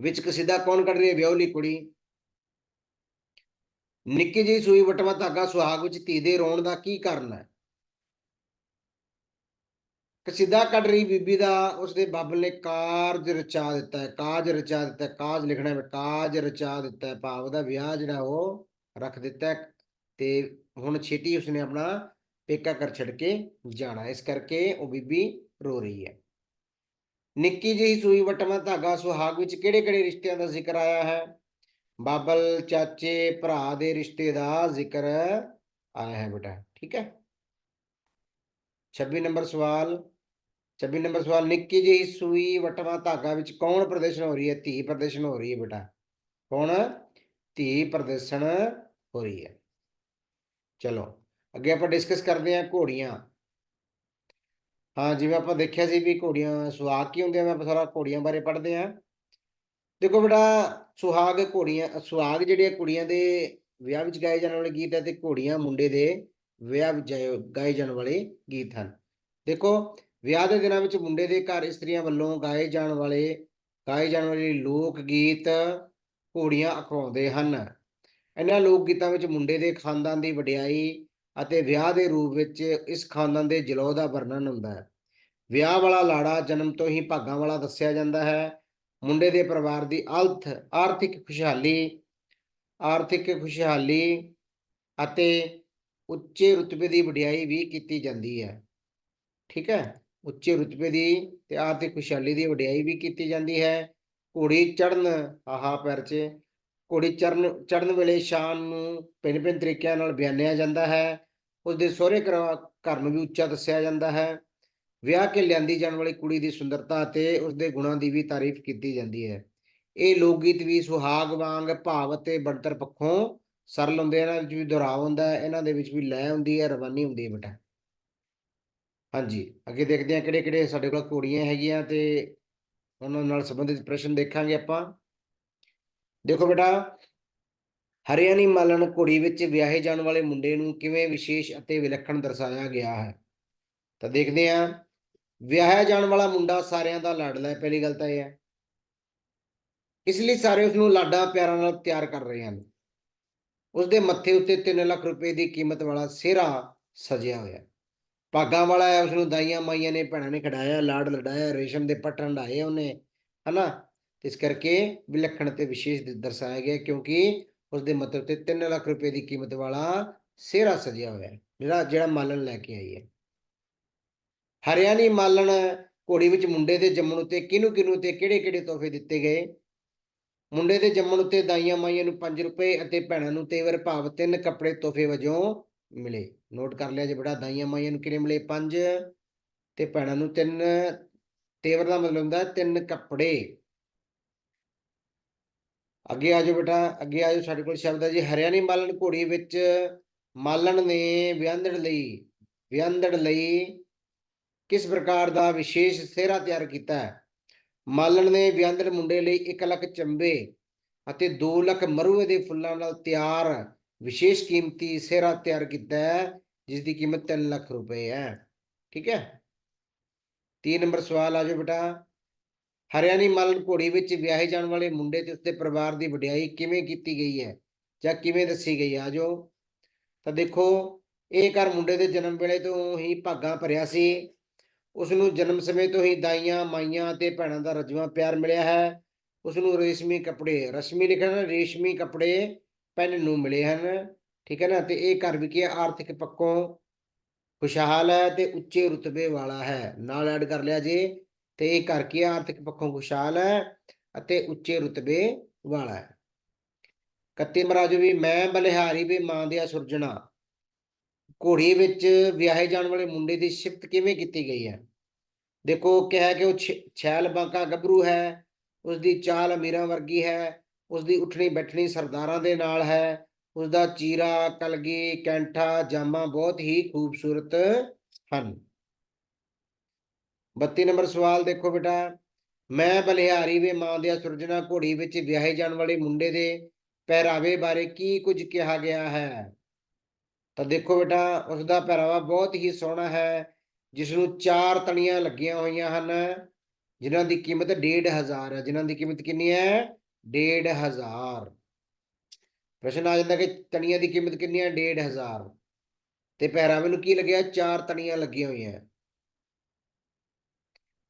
ਵਿੱਚ ਕਸੀਦਾ ਕੌਣ ਕੱਢ ਰਹੀ ਹੈ? ਵਿਆਹੁਲੀ ਕੁੜੀ। ਨਿੱਕੀ ਜਿਹੀ ਸੂਈ ਵਟਮਾ ਧਾਗਾ ਸੁਹਾਗ ਵਿੱਚ ਧੀ ਦੇ ਰੋਣ ਦਾ ਕੀ ਕਾਰਨ ਹੈ? ਕਸੀਦਾ ਕੱਢ ਰਹੀ ਬੀਬੀ ਦਾ, ਉਸਦੇ ਬਾਬਲ ਨੇ ਕਾਰਜ ਰਚਾ ਦਿੱਤਾ ਹੈ ਕਾਜ ਰਚਾ ਦਿੱਤਾ ਹੈ ਕਾਜ ਲਿਖਣਾ ਹੈ ਕਾਜ ਰਚਾ ਦਿੱਤਾ ਹੈ। ਭਾਵ ਦਾ ਵਿਆਹ ਜਿਹੜਾ ਉਹ ਰੱਖ ਦਿੱਤਾ ਤੇ ਹੁਣ ਛੇਤੀ ਉਸਨੇ ਆਪਣਾ ਪੇਕਾ ਕਰ ਛੱਡ ਕੇ ਜਾਣਾ ਇਸ ਕਰਕੇ ਉਹ ਬੀਬੀ ਰੋ ਰਹੀ ਹੈ। ਨਿੱਕੀ ਜਿਹੀ ਸੂਈ ਵਟਵਾ ਧਾਗਾ ਸੁਹਾਗ ਵਿੱਚ ਕਿਹੜੇ ਕਿਹੜੇ ਰਿਸ਼ਤਿਆਂ ਦਾ ਜ਼ਿਕਰ ਆਇਆ ਹੈ? ਬਾਬਲ ਚਾਚੇ ਭਰਾ ਦੇ ਰਿਸ਼ਤੇ ਦਾ ਜ਼ਿਕਰ ਆਇਆ ਹੈ ਬੇਟਾ, ਠੀਕ ਹੈ? 26 ਨੰਬਰ ਸਵਾਲ 26 ਨੰਬਰ ਸਵਾਲ, ਨਿੱਕੀ ਜਿਹੀ ਸੂਈ ਵਟਵਾ ਧਾਗਾ ਵਿੱਚ ਕੌਣ ਪ੍ਰਦਰਸ਼ਨ ਹੋ ਰਹੀ ਹੈ? ਧੀ ਪ੍ਰਦਰਸ਼ਨ ਹੋ ਰਹੀ ਹੈ ਬੇਟਾ। ਕੌਣ? ਧੀ ਪ੍ਰਦਰਸ਼ਨ ਹੋ ਰਹੀ ਹੈ। ਚਲੋ, ਅੱਗੇ ਆਪਾਂ ਡਿਸਕਸ ਕਰਦੇ ਹਾਂ ਘੋੜੀਆਂ। ਹਾਂ, ਜਿਵੇਂ ਆਪਾਂ ਦੇਖਿਆ ਸੀ ਵੀ ਘੋੜੀਆਂ ਸੁਹਾਗ ਕੀ ਹੁੰਦੇ ਆ ਮੈਂ ਸਾਰਾ ਘੋੜੀਆਂ ਬਾਰੇ ਪੜ੍ਹਦੇ ਹਾਂ। ਦੇਖੋ ਬੇਟਾ, ਸੁਹਾਗ ਘੋੜੀਆਂ, ਸੁਹਾਗ ਜਿਹੜੇ ਆ ਕੁੜੀਆਂ ਦੇ ਵਿਆਹ ਵਿੱਚ ਗਾਏ ਜਾਣ ਵਾਲੇ ਗੀਤ ਹੈ ਤੇ ਘੋੜੀਆਂ ਮੁੰਡੇ ਦੇ ਵਿਆਹ ਵਿੱਚ ਜਾਏ- ਗਾਏ ਜਾਣ ਵਾਲੇ ਗੀਤ ਹਨ। ਦੇਖੋ, ਵਿਆਹ ਦੇ ਦਿਨਾਂ ਵਿੱਚ ਮੁੰਡੇ ਦੇ ਘਰ ਇਸਤਰੀਆਂ ਵੱਲੋਂ ਗਾਏ ਜਾਣ ਵਾਲੇ, ਗਾਏ ਜਾਣ ਵਾਲੇ ਲੋਕ ਗੀਤ ਘੋੜੀਆਂ ਅਖਵਾਉਂਦੇ ਹਨ। ਇਹਨਾਂ ਲੋਕ ਗੀਤਾਂ ਵਿੱਚ ਮੁੰਡੇ ਦੇ ਖਾਨਦਾਨ ਦੀ ਵਡਿਆਈ ਅਤੇ ਵਿਆਹ ਦੇ ਰੂਪ ਵਿੱਚ ਇਸ ਖਾਨਦਾਨ ਦੇ ਜਲੌ ਦਾ ਵਰਣਨ ਹੁੰਦਾ ਹੈ। ਵਿਆਹ ਵਾਲਾ ਲਾੜਾ ਜਨਮ ਤੋਂ ਹੀ ਭਾਗਾਂ ਵਾਲਾ ਦੱਸਿਆ ਜਾਂਦਾ ਹੈ। ਮੁੰਡੇ ਦੇ ਪਰਿਵਾਰ ਦੀ ਅਲਥ, ਆਰਥਿਕ ਖੁਸ਼ਹਾਲੀ ਆਰਥਿਕ ਖੁਸ਼ਹਾਲੀ ਅਤੇ ਉੱਚੇ ਰੁਤਬੇ ਦੀ ਵਡਿਆਈ ਵੀ ਕੀਤੀ ਜਾਂਦੀ ਹੈ। ਠੀਕ ਹੈ? ਉੱਚੇ ਰੁਤਬੇ ਦੀ ਤੇ ਆਰਥਿਕ ਖੁਸ਼ਹਾਲੀ ਦੀ ਵਡਿਆਈ ਵੀ ਕੀਤੀ ਜਾਂਦੀ ਹੈ। ਘੋੜੀ ਚੜਨ ਆਹਾ ਪੈਰ 'ਚ ਘੋੜੀ ਚੜਨ ਚੜਨ ਵੇਲੇ ਸ਼ਾਮ ਨੂੰ ਭਿੰਨ ਭਿੰਨ ਤਰੀਕਿਆਂ ਨਾਲ ਬਿਆਨਿਆ ਜਾਂਦਾ ਹੈ। ਉਸ ਦੇ ਸਹੁਰੇ ਘਰ ਘਰ ਨੂੰ ਵੀ ਉੱਚਾ ਦੱਸਿਆ ਜਾਂਦਾ ਹੈ। ਵਿਆਹ ਕੇ ਲਿਆਂਦੀ ਜਾਣ ਵਾਲੀ ਕੁੜੀ ਦੀ ਸੁੰਦਰਤਾ ਅਤੇ ਉਸ ਦੇ ਗੁਣਾਂ ਦੀ ਵੀ ਤਾਰੀਫ ਕੀਤੀ ਜਾਂਦੀ ਹੈ। ਇਹ ਲੋਕ ਗੀਤ ਵੀ ਸੁਹਾਗ ਵਾਂਗ ਭਾਵ ਅਤੇ ਬਣਤਰ ਪੱਖੋਂ ਸਰਲ ਹੁੰਦੇ ਇਹਨਾਂ ਵਿੱਚ ਵੀ ਦੁਹਰਾਵ ਹੁੰਦਾ ਹੈ, ਇਹਨਾਂ ਦੇ ਵਿੱਚ ਵੀ ਲੈ ਹੁੰਦੀ ਹੈ, ਰਵਾਨੀ ਹੁੰਦੀ ਹੈ ਬੇਟਾ। ਹਾਂਜੀ, ਅੱਗੇ ਦੇਖਦੇ ਹਾਂ ਕਿਹੜੇ ਕਿਹੜੇ ਸਾਡੇ ਕੋਲ ਘੋੜੀਆਂ ਹੈਗੀਆਂ ਤੇ ਉਹਨਾਂ ਨਾਲ ਸੰਬੰਧਿਤ ਪ੍ਰਸ਼ਨ ਦੇਖਾਂਗੇ ਆਪਾਂ। ਦੇਖੋ ਬੇਟਾ, ਹਰਿਆਣੀ ਮਾਲਣ ਘੋੜੀ ਵਿੱਚ ਵਿਆਹੇ ਜਾਣ ਵਾਲੇ ਮੁੰਡੇ ਨੂੰ ਕਿਵੇਂ ਵਿਸ਼ੇਸ਼ ਅਤੇ ਵਿਲੱਖਣ ਦਰਸਾਇਆ ਗਿਆ ਹੈ? ਤਾਂ ਦੇਖਦੇ ਹਾਂ। ਵਿਆਹਿਆ ਜਾਣ ਵਾਲਾ ਮੁੰਡਾ ਸਾਰਿਆਂ ਦਾ ਲਾਡਲਾ ਹੈ ਪਹਿਲੀ ਗੱਲ ਤਾਂ ਇਹ ਹੈ। ਇਸ ਲਈ ਸਾਰੇ ਉਸ ਨੂੰ ਲਾਡਾ ਪਿਆਰਾਂ ਨਾਲ ਤਿਆਰ ਕਰ ਰਹੇ ਹਨ। ਉਸ ਦੇ ਮੱਥੇ ਉੱਤੇ 3 ਲੱਖ ਰੁਪਏ ਦੀ ਕੀਮਤ ਵਾਲਾ ਸਿਹਰਾ ਸਜਿਆ ਹੋਇਆ ਹੈ। ਭਾਗਾਂ ਵਾਲਾ ਹੈ ਉਸ ਨੂੰ ਦਾਈਆਂ ਮਾਈਆਂ ਨੇ, ਭੈਣਾਂ ਨੇ ਖੜਾਇਆ ਲਾਡ ਲੜਾਇਆ, ਰੇਸ਼ਮ ਦੇ ਪੱਟ ਹੰਡਾਏ ਉਹਨੇ, ਹਨਾ? ਇਸ ਕਰਕੇ ਵਿਲੱਖਣ ਤੇ ਵਿਸ਼ੇਸ਼ ਦਰਸਾਇਆ ਗਿਆ ਕਿਉਂਕਿ ਉਸ ਦੇ ਮੱਥੇ ਉੱਤੇ 3 ਲੱਖ ਰੁਪਏ ਦੀ ਕੀਮਤ ਵਾਲਾ ਸਿਹਰਾ ਸਜਿਆ ਹੋਇਆ ਹੈ, ਜਿਹੜਾ ਜਿਹੜਾ ਮਾਲਣ ਲੈ ਕੇ ਆਈ ਹੈ। ਹਰਿਆਣੀ ਮਾਲਣ ਘੋੜੀ ਵਿੱਚ ਮੁੰਡੇ ਦੇ ਜੰਮਣ ਉੱਤੇ ਕਿਹਨੂੰ ਕਿਹਨੂੰ ਤੇ ਕਿਹੜੇ ਕਿਹੜੇ ਤੋਹਫੇ ਦਿੱਤੇ ਗਏ? ਮੁੰਡੇ ਦੇ ਜੰਮਣ ਉੱਤੇ ਦਾਈਆਂ ਮਾਈਆਂ ਨੂੰ 5 ਰੁਪਏ ਅਤੇ ਭੈਣਾਂ ਨੂੰ ਤੇਵਰ ਭਾਵ ਤਿੰਨ ਕੱਪੜੇ ਤੋਹਫੇ ਵਜੋਂ ਮਿਲੇ। ਨੋਟ ਕਰ ਲਿਆ ਜੇ ਬੜਾ ਦਾਈਆਂ ਮਾਈਆਂ ਨੂੰ ਕਿੰਨੇ ਮਿਲੇ? 5 ਤੇ ਭੈਣਾਂ ਨੂੰ ਤਿੰਨ, ਤੇਵਰ ਦਾ ਮਤਲਬ ਹੁੰਦਾ ਤਿੰਨ ਕੱਪੜੇ। ਅੱਗੇ ਆ ਜਾਓ ਬੇਟਾ, ਅੱਗੇ ਆ ਜਾਓ ਸਾਡੇ ਕੋਲ ਸ਼ਬਦ ਹੈ ਜੀ, ਹਰਿਆਣੀ ਮਾਲਣ ਘੋੜੀ ਵਿੱਚ ਮਾਲਣ ਨੇ ਵਿਆਂਦੜ ਲਈ ਵਿਆਂਦੜ ਲਈ ਕਿਸ ਪ੍ਰਕਾਰ ਦਾ ਵਿਸ਼ੇਸ਼ ਸਿਹਰਾ ਤਿਆਰ ਕੀਤਾ ਹੈ? ਮਾਲਣ ਨੇ ਵਿਆਂਦੜ ਮੁੰਡੇ ਲਈ 1 ਲੱਖ ਚੰਬੇ ਅਤੇ 2 ਲੱਖ ਮਰੂਏ ਦੇ ਫੁੱਲਾਂ ਨਾਲ ਤਿਆਰ ਵਿਸ਼ੇਸ਼ ਕੀਮਤੀ ਸਿਹਰਾ ਤਿਆਰ ਕੀਤਾ ਹੈ ਜਿਸ ਦੀ ਕੀਮਤ 3 ਲੱਖ ਰੁਪਏ ਹੈ। ਠੀਕ ਹੈ? 3 ਨੰਬਰ ਸਵਾਲ ਆ ਜਾਓ ਬੇਟਾ। ਹਰਿਆਣੀ ਮਾਲਣ ਘੋੜੀ ਵਿੱਚ ਵਿਆਹੇ ਜਾਣ ਵਾਲੇ ਮੁੰਡੇ ਤੇ ਉਸਦੇ ਪਰਿਵਾਰ ਦੀ ਵਡਿਆਈ ਕਿਵੇਂ ਕੀਤੀ ਗਈ ਹੈ? ਜਾਂ ਕਿਵੇਂ ਦੱਸੀ ਗਈ ਆ? ਜਾਓ। ਤਾਂ ਦੇਖੋ, ਇਹ ਘਰ ਮੁੰਡੇ ਦੇ ਜਨਮ ਵੇਲੇ ਤੋਂ ਹੀ ਭਾਗਾਂ ਭਰਿਆ ਸੀ। ਉਸ ਨੂੰ ਜਨਮ ਸਮੇਂ ਤੋਂ ਹੀ ਦਾਈਆਂ, ਮਾਈਆਂ ਤੇ ਭੈਣਾਂ ਦਾ ਰਜਵਾ ਪਿਆਰ ਮਿਲਿਆ ਹੈ। ਉਸ ਨੂੰ ਰੇਸ਼ਮੀ ਕੱਪੜੇ, ਰਸ਼ਮੀ ਲਿਖਣ, ਰੇਸ਼ਮੀ ਕੱਪੜੇ ਪਹਿਨਣ ਨੂੰ ਮਿਲੇ ਹਨ। ਠੀਕ ਹੈ ਨਾ? ਤੇ ਇਹ ਘਰ ਵੀ ਕੀ ਆਰਥਿਕ ਪੱਖੋਂ ਖੁਸ਼ਹਾਲ ਹੈ ਤੇ ਉੱਚੇ ਰੁਤਬੇ ਵਾਲਾ ਹੈ। ਨਾਲ ਐਡ ਕਰ ਲਿਆ ਜੇ। ਤੇ ਇਹ ਘਰ ਕੀ ਆਰਥਿਕ ਪੱਖੋਂ ਖੁਸ਼ਹਾਲ ਹੈ ਅਤੇ ਉੱਚੇ ਰੁਤਬੇ ਵਾਲਾ ਹੈ। ਕੱਤੀ ਮਹਾਰਾਜ ਵੀ ਮੈਂ ਬਲਿਹਾਰੀ ਵੀ ਮਾਂ ਦਿਆ ਸੁਰਜਣਾ। ਘੋੜੀ ਵਿੱਚ ਵਿਆਹੇ ਜਾਣ ਵਾਲੇ ਮੁੰਡੇ ਦੀ ਸਿਫਤ ਕਿਵੇਂ ਕੀਤੀ ਗਈ ਹੈ? ਦੇਖੋ ਕਿਹਾ ਕਿ ਉਹ ਛ- ਛੈਲ ਬਾਂਕਾ ਗੱਭਰੂ ਹੈ ਉਸ ਦੀ ਚਾਲ ਅਮੀਰਾਂ ਵਰਗੀ ਹੈ ਉਸ ਦੀ ਉੱਠਣੀ ਬੈਠਣੀ ਸਰਦਾਰਾਂ ਦੇ ਨਾਲ ਹੈ ਉਸ ਦਾ ਚੀਰਾ, ਕਲਗੀ, ਕੈਂਠਾ, ਜਾਮਾ ਬਹੁਤ ਹੀ ਖੂਬਸੂਰਤ ਹਨ। 32 ਨੰਬਰ ਸਵਾਲ ਦੇਖੋ ਬੇਟਾ। ਮੈਂ ਬਲਿਹਾਰੀ ਵੇ ਮਾਂ ਦਿਆ ਸੁਰਜਣਾ ਘੋੜੀ ਵਿੱਚ ਵਿਆਹੇ ਜਾਣ ਵਾਲੇ ਮੁੰਡੇ ਦੇ ਪਹਿਰਾਵੇ ਬਾਰੇ ਕੀ ਕੁਝ ਕਿਹਾ ਗਿਆ ਹੈ? ਤਾਂ ਦੇਖੋ ਬੇਟਾ ਉਸ ਦਾ ਪਹਿਰਾਵਾ ਬਹੁਤ ਹੀ ਸੋਹਣਾ ਹੈ ਜਿਸ ਨੂੰ ਚਾਰ ਤਣੀਆਂ ਲੱਗੀਆਂ ਹੋਈਆਂ ਹਨ, ਜਿਨ੍ਹਾਂ ਦੀ ਕੀਮਤ 1500 ਹੈ। ਜਿਨ੍ਹਾਂ ਦੀ ਕੀਮਤ ਕਿੰਨੀ ਹੈ? 1500 ਪ੍ਰਸ਼ਨ ਆ ਜਾਂਦਾ ਕਿ ਤਣੀਆਂ ਦੀ ਕੀਮਤ ਕਿੰਨੀ ਹੈ? 1500 ਤੇ ਪਹਿਰਾਵੇ ਨੂੰ ਕੀ ਲੱਗਿਆ? ਚਾਰ ਤਣੀਆਂ ਲੱਗੀਆਂ ਹੋਈਆਂ।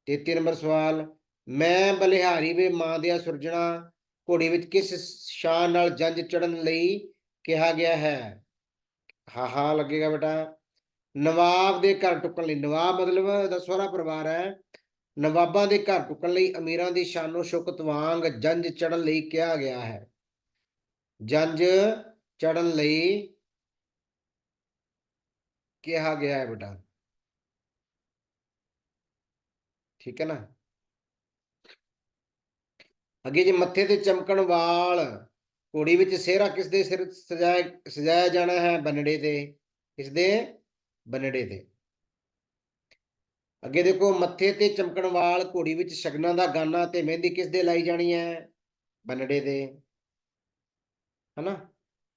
33 ਨੰਬਰ ਸਵਾਲ, ਮੈਂ ਬਲਿਹਾਰੀ ਵੇ ਮਾਂ ਦਿਆ ਸੁਰਜਣਾ ਘੋੜੀ ਵਿੱਚ ਕਿਸ ਸ਼ਾਨ ਨਾਲ ਜੰਜ ਚੜਨ ਲਈ ਕਿਹਾ ਗਿਆ ਹੈ? ਹਾਂ ਹਾਂ ਲੱਗੇਗਾ ਬੇਟਾ। ਨਵਾਬ ਦੇ ਘਰ ਟੁੱਕਣ ਲਈ, ਨਵਾਬ ਮਤਲਬ ਦਾ ਸਹੁਰਾ ਪਰਿਵਾਰ ਹੈ। ਨਵਾਬਾਂ ਦੇ ਘਰ ਟੁੱਕਣ ਲਈ ਅਮੀਰਾਂ ਦੀ ਸ਼ਾਨੋ ਸ਼ੌਕਤ ਵਾਂਗ ਜੰਜ ਚੜਨ ਲਈ ਕਿਹਾ ਗਿਆ ਹੈ। ਜੰਜ ਚੜਨ ਲਈ ਕਿਹਾ ਗਿਆ ਹੈ ਬੇਟਾ। ਠੀਕ ਹੈ ਨਾ? ਅੱਗੇ ਜੇ, ਮੱਥੇ ਤੇ ਚਮਕਣ ਵਾਲ, ਘੋੜੀ ਵਿੱਚ ਸਿਹਰਾ ਕਿਸ ਦੇ ਸਿਰ ਸਜਾਇਆ ਸਜਾਇਆ ਜਾਣਾ ਹੈ? ਬੰਨੜੇ ਤੇ। ਕਿਸ ਦੇ ਬੰਨੜੇ ਤੇ। ਅੱਗੇ ਦੇਖੋ, ਮੱਥੇ ਤੇ ਚਮਕਣ ਵਾਲ, ਘੋੜੀ ਵਿੱਚ ਸ਼ਗਨਾਂ ਦਾ ਗਾਨਾ ਤੇ ਮਹਿੰਦੀ ਕਿਸ ਦੇ ਲਾਈ ਜਾਣੀ ਹੈ? ਬੰਨੜੇ ਦੇ ਹਨਾ?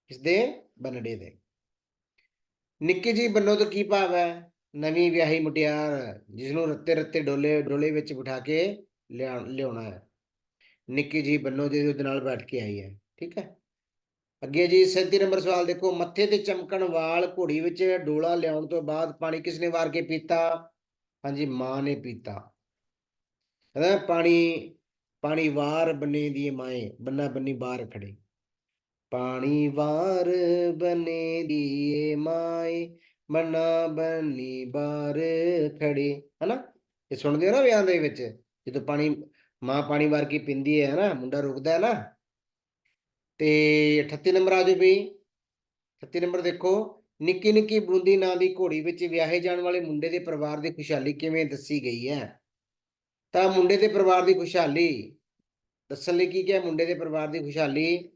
ਕਿਸ ਦੇ ਬੰਨੜੇ ਦੇ ਨਿੱਕੀ ਜੀ ਬੰਨੋ ਤੋਂ ਕੀ ਭਾਵ ਹੈ? ਨਵੀਂ ਵਿਆਹੀ ਮੁਟਿਆਰ ਜਿਸ ਨੂੰ ਰੱਤੇ ਰੱਤੇ ਡੋਲੇ ਡੋਲੇ ਵਿੱਚ ਬਿਠਾ ਕੇ ਲਿਆ, ਲਿਆਉਣਾ ਹੈ। ਨਿੱਕੀ ਜੀ ਬੰਨੋ ਜੀ ਉਹਦੇ ਨਾਲ ਬੈਠ ਕੇ ਆਈ ਹੈ, ਠੀਕ ਹੈ। ਅੱਗੇ ਜੀ 37 ਨੰਬਰ ਸਵਾਲ ਦੇਖੋ, ਮੱਥੇ ਤੇ ਚਮਕਣ ਵਾਲ ਘੋੜੀ ਵਿੱਚ ਡੋਲਾ ਲਿਆਉਣ ਤੋਂ ਬਾਅਦ ਪਾਣੀ ਕਿਸ ਨੇ ਵਾਰ ਕੇ ਪੀਤਾ? ਹਾਂਜੀ, ਮਾਂ ਨੇ ਪੀਤਾ। ਕਹਿੰਦਾ ਪਾਣੀ ਪਾਣੀ ਵਾਰ ਬੰਨੇ ਦੀ ਮਾਏ, ਬੰਨਾ ਬੰਨੀ ਬਾਹਰ ਖੜੇ ਪਾਣੀ ਵਾਰ ਬਨੇ ਦੀ ਮਾਏ ਬੰਨਾ ਬੰਨੀ ਬਾਰ ਖੜੇ, ਹਨਾ? ਇਹ ਸੁਣਦੇ ਹੋ ਨਾ ਵਿਆਹ ਦੇ ਵਿੱਚ, ਜਦੋਂ ਪਾਣੀ, ਮਾਂ ਪਾਣੀ ਵਾਰ ਕੇ ਪਿੰਦੀ ਹੈ ਨਾ ਮੁੰਡਾ ਰੁਕਦਾ ਹੈ ਨਾ? ਤੇ 38 ਨੰਬਰ ਆ ਜਾਓ ਵੀ। 38 ਨੰਬਰ ਦੇਖੋ। ਨਿੱਕੀ ਨਿੱਕੀ ਬੂੰਦੀ ਨਾਂ ਦੀ ਘੋੜੀ ਵਿੱਚ ਵਿਆਹੇ ਜਾਣ ਵਾਲੇ ਮੁੰਡੇ ਦੇ ਪਰਿਵਾਰ ਦੀ ਖੁਸ਼ਹਾਲੀ ਕਿਵੇਂ ਦੱਸੀ ਗਈ ਹੈ? ਤਾਂ ਮੁੰਡੇ ਦੇ ਪਰਿਵਾਰ ਦੀ ਖੁਸ਼ਹਾਲੀ, ਦੱਸਣ ਲਈ ਕੀ ਕਿਹਾ ਮੁੰਡੇ ਦੇ ਪਰਿਵਾਰ ਦੀ ਖੁਸ਼ਹਾਲੀ?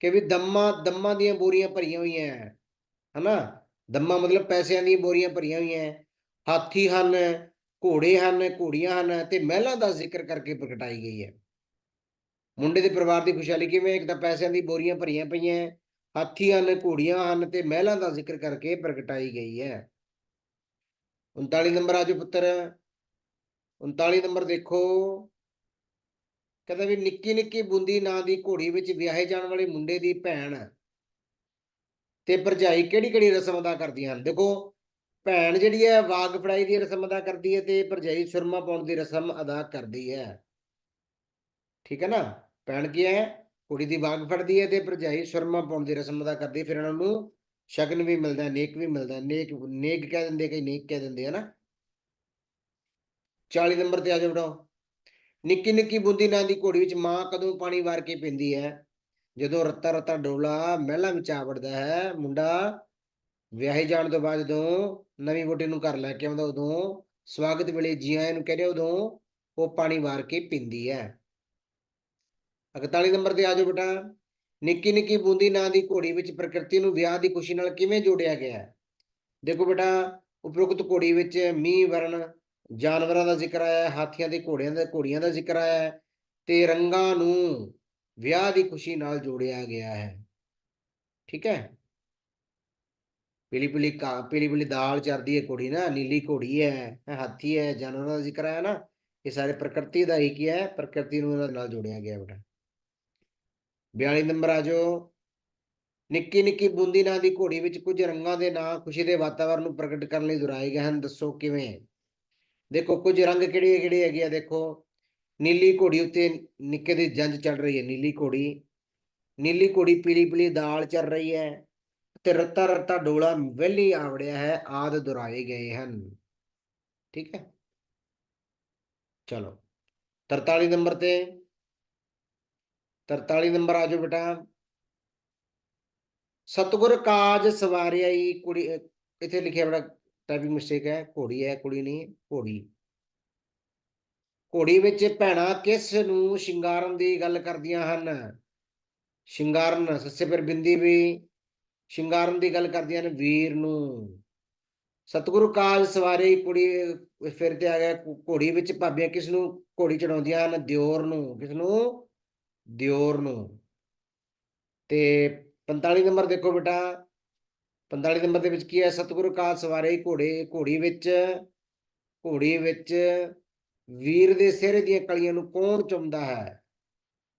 ਕਿ ਵੀ ਦੰਮਾਂ ਦੰਮਾਂ ਦੀਆਂ ਬੋਰੀਆਂ ਭਰੀਆਂ ਹੋਈਆਂ ਹੈ ਹਨਾ? ਦੰਮਾ ਮਤਲਬ ਪੈਸਿਆਂ ਦੀਆਂ ਬੋਰੀਆਂ ਭਰੀਆਂ ਹੋਈਆਂ ਹਾਥੀ ਹਨ, ਘੋੜੇ ਹਨ, ਘੋੜੀਆਂ ਹਨ ਤੇ ਮਹਿਲਾਂ ਦਾ ਜ਼ਿਕਰ ਕਰਕੇ ਪ੍ਰਗਟਾਈ ਗਈ ਹੈ। ਮੁੰਡੇ ਦੇ ਪਰਿਵਾਰ ਦੀ ਖੁਸ਼ਹਾਲੀ ਕਿਵੇਂ ਇੱਕ ਤਾਂ ਪੈਸਿਆਂ ਦੀ ਬੋਰੀਆਂ ਭਰੀਆਂ ਪਈਆਂ ਹਾਥੀ ਹਨ, ਘੋੜੀਆਂ ਹਨ ਤੇ ਮਹਿਲਾਂ ਦਾ ਜ਼ਿਕਰ ਕਰਕੇ ਪ੍ਰਗਟਾਈ ਗਈ ਹੈ। 39 ਨੰਬਰ ਆਜੋ ਪੁੱਤਰ। 39 ਨੰਬਰ ਦੇਖੋ। ਕਹਿੰਦਾ ਵੀ ਨਿੱਕੀ ਨਿੱਕੀ ਬੂੰਦੀ ਨਾਂ ਦੀ ਘੋੜੀ ਵਿੱਚ ਵਿਆਹੇ ਜਾਣ ਵਾਲੇ ਮੁੰਡੇ ਦੀ ਭੈਣ ਤੇ ਭਰਜਾਈ ਕਿਹੜੀ ਕਿਹੜੀ ਰਸਮ ਅਦਾ ਕਰਦੀਆਂ ਹਨ? ਦੇਖੋ, ਭੈਣ ਜਿਹੜੀ ਹੈ ਵਾਗ ਫੜਾਈ ਦੀ ਰਸਮ ਅਦਾ ਕਰਦੀ ਹੈ ਤੇ ਭਰਜਾਈ ਸੁਰਮਾ ਪਾਉਣ ਦੀ ਰਸਮ ਅਦਾ ਕਰਦੀ ਹੈ। ਠੀਕ ਹੈ ਨਾ? ਭੈਣ ਕੀ ਹੈ? ਕੁੜੀ ਦੀ ਵਾਗ ਫੜਦੀ ਹੈ ਤੇ ਭਰਜਾਈ ਸੁਰਮਾ ਪਾਉਣ ਦੀ ਰਸਮ ਅਦਾ ਕਰਦੀ ਹੈ। ਫਿਰ ਇਹਨਾਂ ਨੂੰ ਸ਼ਗਨ ਵੀ ਮਿਲਦਾ, ਨੇਕ ਵੀ ਮਿਲਦਾ। ਨੇਕ ਨੇਕ ਕਹਿ ਦਿੰਦੇ ਕਈ ਨੇਕ ਕਹਿ ਦਿੰਦੇ ਆ ਨਾ? 40 ਨੰਬਰ ਤੇ ਆ ਜਾਓ ਬਟਾਓ ਨਿੱਕੀ ਨਿੱਕੀ ਬੂੰਦੀ ਨਾਂ ਦੀ ਘੋੜੀ ਵਿੱਚ ਮਾਂ ਕਦੋਂ ਪਾਣੀ ਵਾਰ ਕੇ ਪੀਂਦੀ ਹੈ? ਜਦੋਂ ਰੱਤਾ ਰੱਤਾ ਡੋਲਾ ਮਹਿਲਾ ਵਿੱਚ ਆ ਵੜਦਾ ਹੈ, ਮੁੰਡਾ ਵਿਆਹੇ ਜਾਣ ਤੋਂ ਬਾਅਦ ਜਦੋਂ ਨਵੀਂ ਵੋਟੀ ਨੂੰ ਘਰ ਲੈ ਕੇ ਆਉਂਦਾ, ਉਦੋਂ ਸਵਾਗਤ ਵੇਲੇ ਜੀ ਨੂੰ ਕਹਿੰਦੇ ਉਦੋਂ ਉਹ ਪਾਣੀ ਵਾਰ ਕੇ ਪੀਂਦੀ ਹੈ। 41 ਨੰਬਰ ਤੇ ਆ ਜਾਓ ਬੇਟਾ। ਨਿੱਕੀ ਨਿੱਕੀ ਬੂੰਦੀ ਨਾਂ ਦੀ ਘੋੜੀ ਵਿੱਚ ਪ੍ਰਕਿਰਤੀ ਨੂੰ ਵਿਆਹ ਦੀ ਖੁਸ਼ੀ ਨਾਲ ਕਿਵੇਂ ਜੋੜਿਆ ਗਿਆ? ਹੈ ਦੇਖੋ ਬੇਟਾ, ਉਪਰੋਕਤ ਘੋੜੀ ਵਿੱਚ ਮੀਂਹ ਵਰਨ ਜਾਨਵਰਾਂ ਦਾ ਜ਼ਿਕਰ ਆਇਆ ਹੈ ਹਾਥੀਆਂ ਦੇ ਘੋੜਿਆਂ ਦਾ ਘੋੜੀਆਂ ਦਾ ਜ਼ਿਕਰ ਆਇਆ ਤੇ ਰੰਗਾਂ ਨੂੰ ਵਿਆਹ ਦੀ ਖੁਸ਼ੀ ਨਾਲ ਜੋੜਿਆ ਗਿਆ ਹੈ। ਠੀਕ ਹੈ? ਪੀਲੀ ਪੀਲੀ ਕਾ, ਪੀਲੀ ਪੀਲੀ ਦਾਲ ਚਰਦੀ ਹੈ ਘੋੜੀ ਨਾ, ਨੀਲੀ ਘੋੜੀ ਹੈ ਹਾਥੀ ਹੈ, ਜਾਨਵਰਾਂ ਦਾ ਜ਼ਿਕਰ ਆਇਆ ਨਾ, ਇਹ ਸਾਰੇ ਪ੍ਰਕਿਰਤੀ ਦਾ ਹੀ ਕੀ ਹੈ, ਪ੍ਰਕਿਰਤੀ ਨੂੰ ਇਹਨਾਂ ਨਾਲ ਜੋੜਿਆ ਗਿਆ ਬੇਟਾ। 42 ਨੰਬਰ ਆ ਜਾਓ। ਨਿੱਕੀ ਨਿੱਕੀ ਬੂੰਦੀ ਨਾਂ ਦੀ ਘੋੜੀ ਵਿੱਚ ਕੁਝ ਰੰਗਾਂ ਦੇ ਨਾਂ, ਖੁਸ਼ੀ ਦੇ ਵਾਤਾਵਰਣ ਨੂੰ ਪ੍ਰਗਟ ਕਰਨ ਲਈ ਦੁਹਰਾਏ ਗਏ ਹਨ, ਦੱਸੋ ਕਿਵੇਂ? ਦੇਖੋ, ਕੁਝ ਰੰਗ ਕਿਹੜੇ ਕਿਹੜੇ ਹੈਗੇ ਆ, ਦੇਖੋ। ਨੀਲੀ ਘੋੜੀ ਉੱਤੇ ਨਿੱਕੇ ਦੀ ਜੰਜ ਚੜ ਰਹੀ ਹੈ, ਨੀਲੀ ਘੋੜੀ। ਨੀਲੀ ਘੋੜੀ ਪੀਲੀ ਪੀਲੀ ਦਾਲ ਚੱਲ ਰਹੀ ਹੈ ਤੇ ਰੱਤਾ ਰੱਤਾ ਡੋਲਾ ਵੈਲੀ ਆਵੜਿਆ ਹੈ, ਆਦ ਦੁਰਾਏ ਗਏ ਹਨ। ਠੀਕ ਹੈ? ਚਲੋ 43 ਨੰਬਰ ਤੇ। 43 ਨੰਬਰ ਆ ਜਾਓ ਬੇਟਾ। ਸਤਗੁਰ ਕਾਜ ਸਵਾਰਿਆ ਹੀ ਕੁੜੀ ਇੱਥੇ ਲਿਖਿਆ ਬੜਾ ਟਾਈਪਿੰਗ ਮਿਸਟੇਕ ਹੈ, ਘੋੜੀ ਹੈ, ਕੁੜੀ ਨਹੀਂ, ਘੋੜੀ। ਘੋੜੀ ਵਿੱਚ ਭੈਣਾਂ ਕਿਸ ਨੂੰ ਸ਼ਿੰਗਾਰਨ ਦੀ ਗੱਲ ਕਰਦੀਆਂ ਹਨ? ਸ਼ਿੰਗਾਰਨ, ਸੱਸੇ ਪਰ ਬਿੰਦੀ ਵੀ ਸ਼ਿੰਗਾਰਨ ਦੀ ਗੱਲ ਕਰਦੀਆਂ ਨੇ ਵੀਰ ਨੂੰ। ਸਤਿਗੁਰੂ ਕਾਲ ਸਵਾਰੀ ਕੁੜੀ ਫਿਰ ਤੇ ਆ ਗਿਆ ਘੋੜੀ ਵਿੱਚ ਭਾਬੀਆਂ ਕਿਸ ਨੂੰ ਘੋੜੀ ਚੜਾਉਂਦੀਆਂ ਹਨ? ਦਿਓਰ ਨੂੰ, ਕਿਸ ਨੂੰ? ਦਿਓਰ ਨੂੰ। ਤੇ 45 ਨੰਬਰ ਦੇਖੋ ਬੇਟਾ 45 ਨੰਬਰ ਦੇ ਵਿੱਚ ਕੀ ਹੈ? ਸਤਿਗੁਰੂ ਕਾਲ ਸਵਾਰੀ ਘੋੜੇ, ਘੋੜੀ ਵਿੱਚ ਘੋੜੀ ਵਿੱਚ ਵੀਰ ਦੇ ਸਿਹਰੇ ਦੀਆਂ ਕਲੀਆਂ ਨੂੰ ਕੌਣ ਚੁੰਮਦਾ ਹੈ?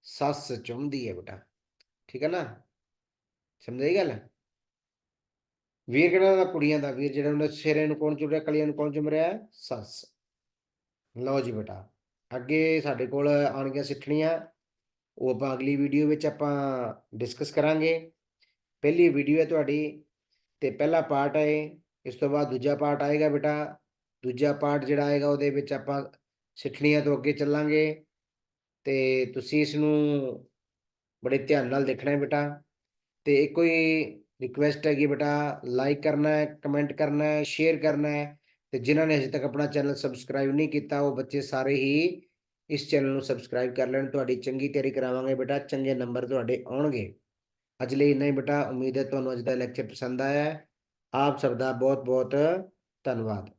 ਸੱਸ ਚੁੰਮਦੀ ਹੈ ਬੇਟਾ। ਠੀਕ ਹੈ ਨਾ? ਸਮਝਾਈ ਗੱਲ? ਵੀਰ ਕਿਹੜਾ ਦਾ ਕੁੜੀਆਂ ਦਾ? ਵੀਰ ਜਿਹੜਾ ਉਹਨੇ ਸਿਹਰੇ ਨੂੰ ਕੌਣ ਚੁੰਮ ਰਿਹਾ, ਕਲੀਆਂ ਨੂੰ ਕੌਣ ਚੁੰਮ ਰਿਹਾ ਸੱਸ। ਲਓ ਜੀ ਬੇਟਾ, ਅੱਗੇ ਸਾਡੇ ਕੋਲ ਆਉਣਗੀਆਂ ਸਿੱਖਣੀਆਂ ਉਹ ਆਪਾਂ ਅਗਲੀ ਵੀਡੀਓ ਵਿੱਚ ਆਪਾਂ ਡਿਸਕਸ ਕਰਾਂਗੇ। ਪਹਿਲੀ ਵੀਡੀਓ ਹੈ ਤੁਹਾਡੀ ਤੇ ਪਹਿਲਾ ਪਾਰਟ ਹੈ ਇਸ ਤੋਂ ਬਾਅਦ ਦੂਜਾ ਪਾਰਟ ਆਏਗਾ ਬੇਟਾ। ਦੂਜਾ ਪਾਰਟ ਜਿਹੜਾ ਆਏਗਾ ਉਹਦੇ ਵਿੱਚ ਆਪਾਂ ਸਿੱਖਣੀਆਂ ਤੋਂ ਅੱਗੇ ਚੱਲਾਂਗੇ। ਤੇ ਤੁਸੀਂ ਇਸ ਨੂੰ ਬੜੇ ਧਿਆਨ ਨਾਲ ਦੇਖਣਾ ਹੈ ਬੇਟਾ। ਤੇ ਇੱਕੋ ਹੀ ਰਿਕੁਐਸਟ ਹੈਗੀ ਬੇਟਾ ਲਾਈਕ ਕਰਨਾ ਹੈ ਕਮੈਂਟ ਕਰਨਾ ਹੈ ਸ਼ੇਅਰ ਕਰਨਾ ਹੈ। ਤੇ ਜਿਨ੍ਹਾਂ ਨੇ ਅਜੇ ਤੱਕ ਆਪਣਾ ਚੈਨਲ ਸਬਸਕ੍ਰਾਈਬ ਨਹੀਂ ਕੀਤਾ, ਉਹ ਬੱਚੇ ਸਾਰੇ ਹੀ ਇਸ ਚੈਨਲ ਨੂੰ ਸਬਸਕ੍ਰਾਈਬ ਕਰ ਲੈਣ। ਤੁਹਾਡੀ ਚੰਗੀ ਤਿਆਰੀ ਕਰਾਵਾਂਗੇ ਬੇਟਾ, ਚੰਗੇ ਨੰਬਰ ਤੁਹਾਡੇ ਆਉਣਗੇ। ਅੱਜ ਲਈ ਇੰਨਾ ਹੀ ਬੇਟਾ, ਉਮੀਦ ਹੈ ਤੁਹਾਨੂੰ ਅੱਜ ਦਾ ਲੈਕਚਰ ਪਸੰਦ ਆਇਆ ਹੈ। ਆਪ ਸਭ ਦਾ ਬਹੁਤ ਬਹੁਤ ਧੰਨਵਾਦ।